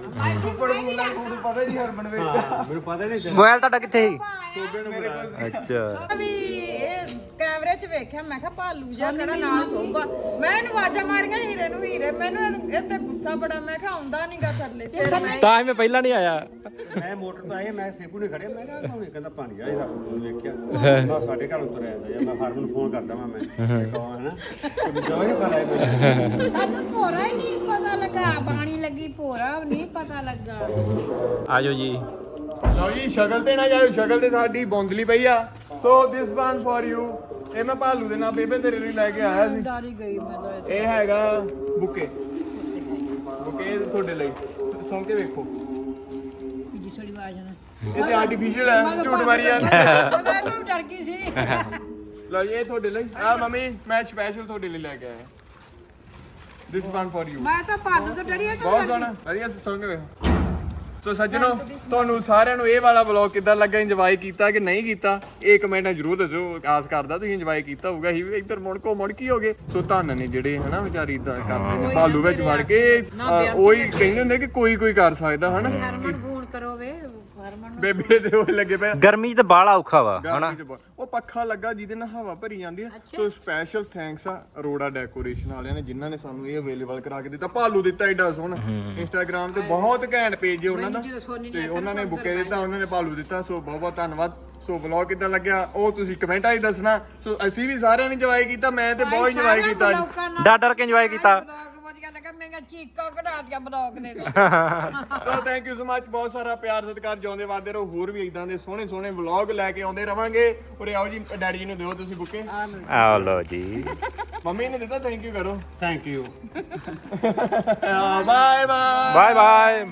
ਉੱਪਰ ਬੋਲਦਾ ਤੁਹਾਨੂੰ ਪਤਾ ਨਹੀਂ ਹਰਮਨ ਵਿੱਚ। ਹਾਂ ਮੈਨੂੰ ਪਤਾ ਨਹੀਂ ਚੱਲਿਆ ਮੋਬਾਈਲ ਤੁਹਾਡਾ ਕਿੱਥੇ ਸੀ? ਸੋਬੇ ਨੂੰ ਬੁਲਾਇਆ। ਅੱਛਾ। ਵੀ ਇਹ ਕੈਮਰੇ 'ਚ ਵੇਖਿਆ ਮੈਂ ਕਿਹਾ ਭਾਲੂ ਜਿਹਾ ਖੜਾ ਨਾਲ ਸੋਭਾ। ਮੈਂ ਇਹਨੂੰ ਆਵਾਜ਼ਾਂ ਮਾਰੀਆਂ ਹੀਰੇ ਨੂੰ ਹੀਰੇ। ਮੈਨੂੰ ਇਹ- ਇਹ ਤੇ ਗੁੱਸਾ ਬੜਾ ਮੈਂ ਕਿਹਾ ਆਉਂਦਾ ਨਹੀਂਗਾ ਥੱਲੇ। ਫਿਰ ਮੈਂ ਤਾਂ ਹੀ ਮੈਂ ਪਹਿਲਾਂ ਨਹੀਂ ਆਇਆ। ਮੈਂ ਮੋਟਰ ਤੋਂ ਆਇਆ ਮੈਂ ਸੇਪੂ ਨੇ ਖੜਿਆ ਮੈਂ ਕਿਹਾ ਕੌਣ ਹੈ? ਕਹਿੰਦਾ ਪਾਣੀ ਆ ਇਹਦਾ ਉਹਨੂੰ ਵੇਖਿਆ। ਮੈਂ ਸਾਡੇ ਘਰ ਉਤਰ ਆਇਆ ਜਾਂ ਮੈਂ ਹਰਮਨ ਫੋਨ ਕਰਦਾ ਵਾਂ ਮੈਂ। ਕੌਣ ਹੈ ਨਾ ਤੇ ਜੋ ਇਹ ਕਰ ਆਇਆ ਸਾਨੂੰ ਭੋਰਾ ਹੀ ਨਹੀਂ ਪਤਾ ਲੱਗਾ ਪਾਣੀ ਲੱਗੀ ਭੋਰਾ ਨਹੀਂ ਪਤਾ ਲੱਗਾ। ਆਜੋ ਜੀ। ਲਓ ਜੀ ਸ਼ਕਲ ਤੇ ਨਾ ਜਾਇਓ ਸ਼ਕਲ ਤੇ ਸਾਡੀ ਬੌਂਦਲੀ ਪਈ ਆ। So this one for you ਇਹ ਮੈਂ ਭਾਲੂ ਦੇ ਨਾਲ ਬੇਬੇ ਤੇਰੇ ਲਈ ਲੈ ਕੇ ਆਇਆ ਸੀ। ਡਰ ਗਈ ਮੈਂ ਤਾਂ ਇਹ ਹੈਗਾ ਬੁਕੇ। ਬੁਕੇ ਤੁਹਾਡੇ ਲਈ। ਸ- ਸੁਣ ਕੇ ਵੇਖੋ। ਇਹ ਤੇ ਆਰਟੀਫੀਸ਼ੀਅਲ ਹੈ ਝੂਠ ਮਾਰੀ ਜਾਂਦੇ ਪਤਾ ਡਰ ਗਈ ਸੀ? ਲਓ ਜੀ ਇਹ ਤੁਹਾਡੇ ਲਈ। ਆ ਮੰਮੀ ਮੈਂ ਸਪੈਸ਼ਲ ਤੁਹਾਡੇ ਲਈ ਲੈ ਕੇ ਆਇਆ। ਦਿਸ ਵਨ ਫॉर ਯੂ ਮੈਂ ਤਾਂ ਭੱਜ ਤੋਂ ਡਰੀ ਆ ਤੂੰ ਬਹੁਤ ਸੋਹਣਾ ਵਧੀਆ ਸੁਣ ਕੇ ਵੇਖੋ ਸੋ ਸੱਜਣੋ ਤੁਹਾਨੂੰ ਸਾਰਿਆਂ ਨੂੰ ਇਹ ਵਾਲਾ ਵਲੌਗ ਕਿੱਦਾਂ ਲੱਗਾ? ਇੰਜੋਏ ਕੀਤਾ ਕਿ ਨਹੀਂ ਕੀਤਾ? ਇਹ ਕਮੈਂਟਾਂ ਜ਼ਰੂਰ ਦੱਸਿਓ। ਆਸ ਕਰਦਾ ਤੁਸੀਂ ਇੰਜੋਏ ਕੀਤਾ ਹੋਊਗਾ। ਹੀ ਵੀ ਇੱਧਰ ਮੁੜ ਕੋ ਮੁੜ ਕੀ ਹੋਗੇ ਸੋ ਧੰਨ ਨੇ ਜਿਹੜੇ ਹਨਾ ਵਿਚਾਰੀ ਇਦਾਂ ਕਰਦੇ ਨੇ। ਭਾਲੂ ਵਿੱਚ ਵੜ ਕੇ ਅਹ, ਉਹੀ ਕਹਿੰਦੇ ਹੁੰਦੇ ਕਿ ਕੋਈ ਕੋਈ ਕਰ ਸਕਦਾ ਹਨਾ? ਹਰਮਨ ਫੋਨ ਕਰੋ ਵੇ। ਬੇਬੇ ਦੇ ਉਹ ਲੱਗੇ ਪਏ। ਗਰਮੀ 'ਚ ਤਾਂ ਬਾਹਲਾ ਔਖਾ ਵਾ ਹਨਾ? ਗਰਮੀ ਚ ਬਹੁਤ- ਉਹ ਪੱਖਾ ਲੱਗਾ ਜਿਹਦੇ ਨਾਲ ਹਵਾ ਭਰੀ ਜਾਂਦੀ ਹੈ ਸੋ ਸਪੈਸ਼ਲ ਥੈਂਕਸ ਆ ਅਰੋੜਾ ਡੈਕੋਰੇਸ਼ਨ ਵਾਲਿਆਂ ਨੇ ਜਿਨ੍ਹਾਂ ਨੇ ਸਾਨੂੰ ਇਹ ਅਵੇਲੇਬਲ ਕਰਾ ਕੇ ਦਿੱਤਾ। ਭਾਲੂ ਦਿੱਤਾ ਏਡਾ ਸੋਹਣਾ। ਇੰਸਟਾਗ੍ਰam ਤੇ ਬਹੁਤ ਘੈਂਟ ਪੇਜ ਹੈ ਉਹਨਾਂ ਦਾ। ਤੇ ਉਹਨਾਂ ਨੇ ਬੁੱਕੇ ਦਿੱਤਾ ਉਹਨਾਂ ਨੇ ਭਾਲੂ ਦਿੱਤਾ। ਸੋ ਬਹੁਤ ਬਹੁਤ ਧੰਨਵਾਦ। ਸੋ ਵਲੌਗ ਕਿਦਾਂ ਲੱਗਿਆ ਉਹ ਤੁਸੀਂ ਕਮੈਂਟਾਂ 'ਚ ਦੱਸਣਾ। ਸੋ ਅਸੀਂ ਵੀ ਸਾਰਿਆਂ ਨੇ ਇੰਜੋਏ ਕੀਤਾ ਮੈਂ ਤੇ ਬਹੁਤ ਇੰਜੋਏ ਕੀਤਾ ਅੱਜ। ਡਰ ਡਰ ਕੇ ਇੰਜੋਏ ਕੀਤਾ। ਵਧੀਆ ਲੱਗਾ ਮੈਂ ਕਿਹਾ ਚੀਕਾਂ ਕਢਾ ਦਿਆ ਬਲੌਗ ਨੇ ਸੋ ਥੈਂਕ ਯੂ ਸੋ ਮੱਚ ਬਹੁਤ ਸਾਰਾ ਪਿਆਰ ਸਤਿਕਾਰ ਜਿਉਂਦੇ ਵਾਦੇ ਰਹੋ। ਹੋਰ ਵੀ ਇਦਾਂ ਦੇ ਸੋਹਣੇ ਸੋਹਣੇ ਵਲੌਗ ਲੈ ਕੇ ਆਉਂਦੇ ਰਵਾਂਗੇ। ਉਰੇ ਆਓ ਜੀ ਡੈਡੀ ਜੀ ਨੂੰ ਦਿਓ ਤੁਸੀਂ ਬੁੱਕੇ। ਆਓ ਲੋ ਜੀ। ਮੰਮੀ ਨੇ ਦਿੱਤਾ ਥੈਂਕ ਯੂ ਕਰੋ। Thank you bye bye bye bye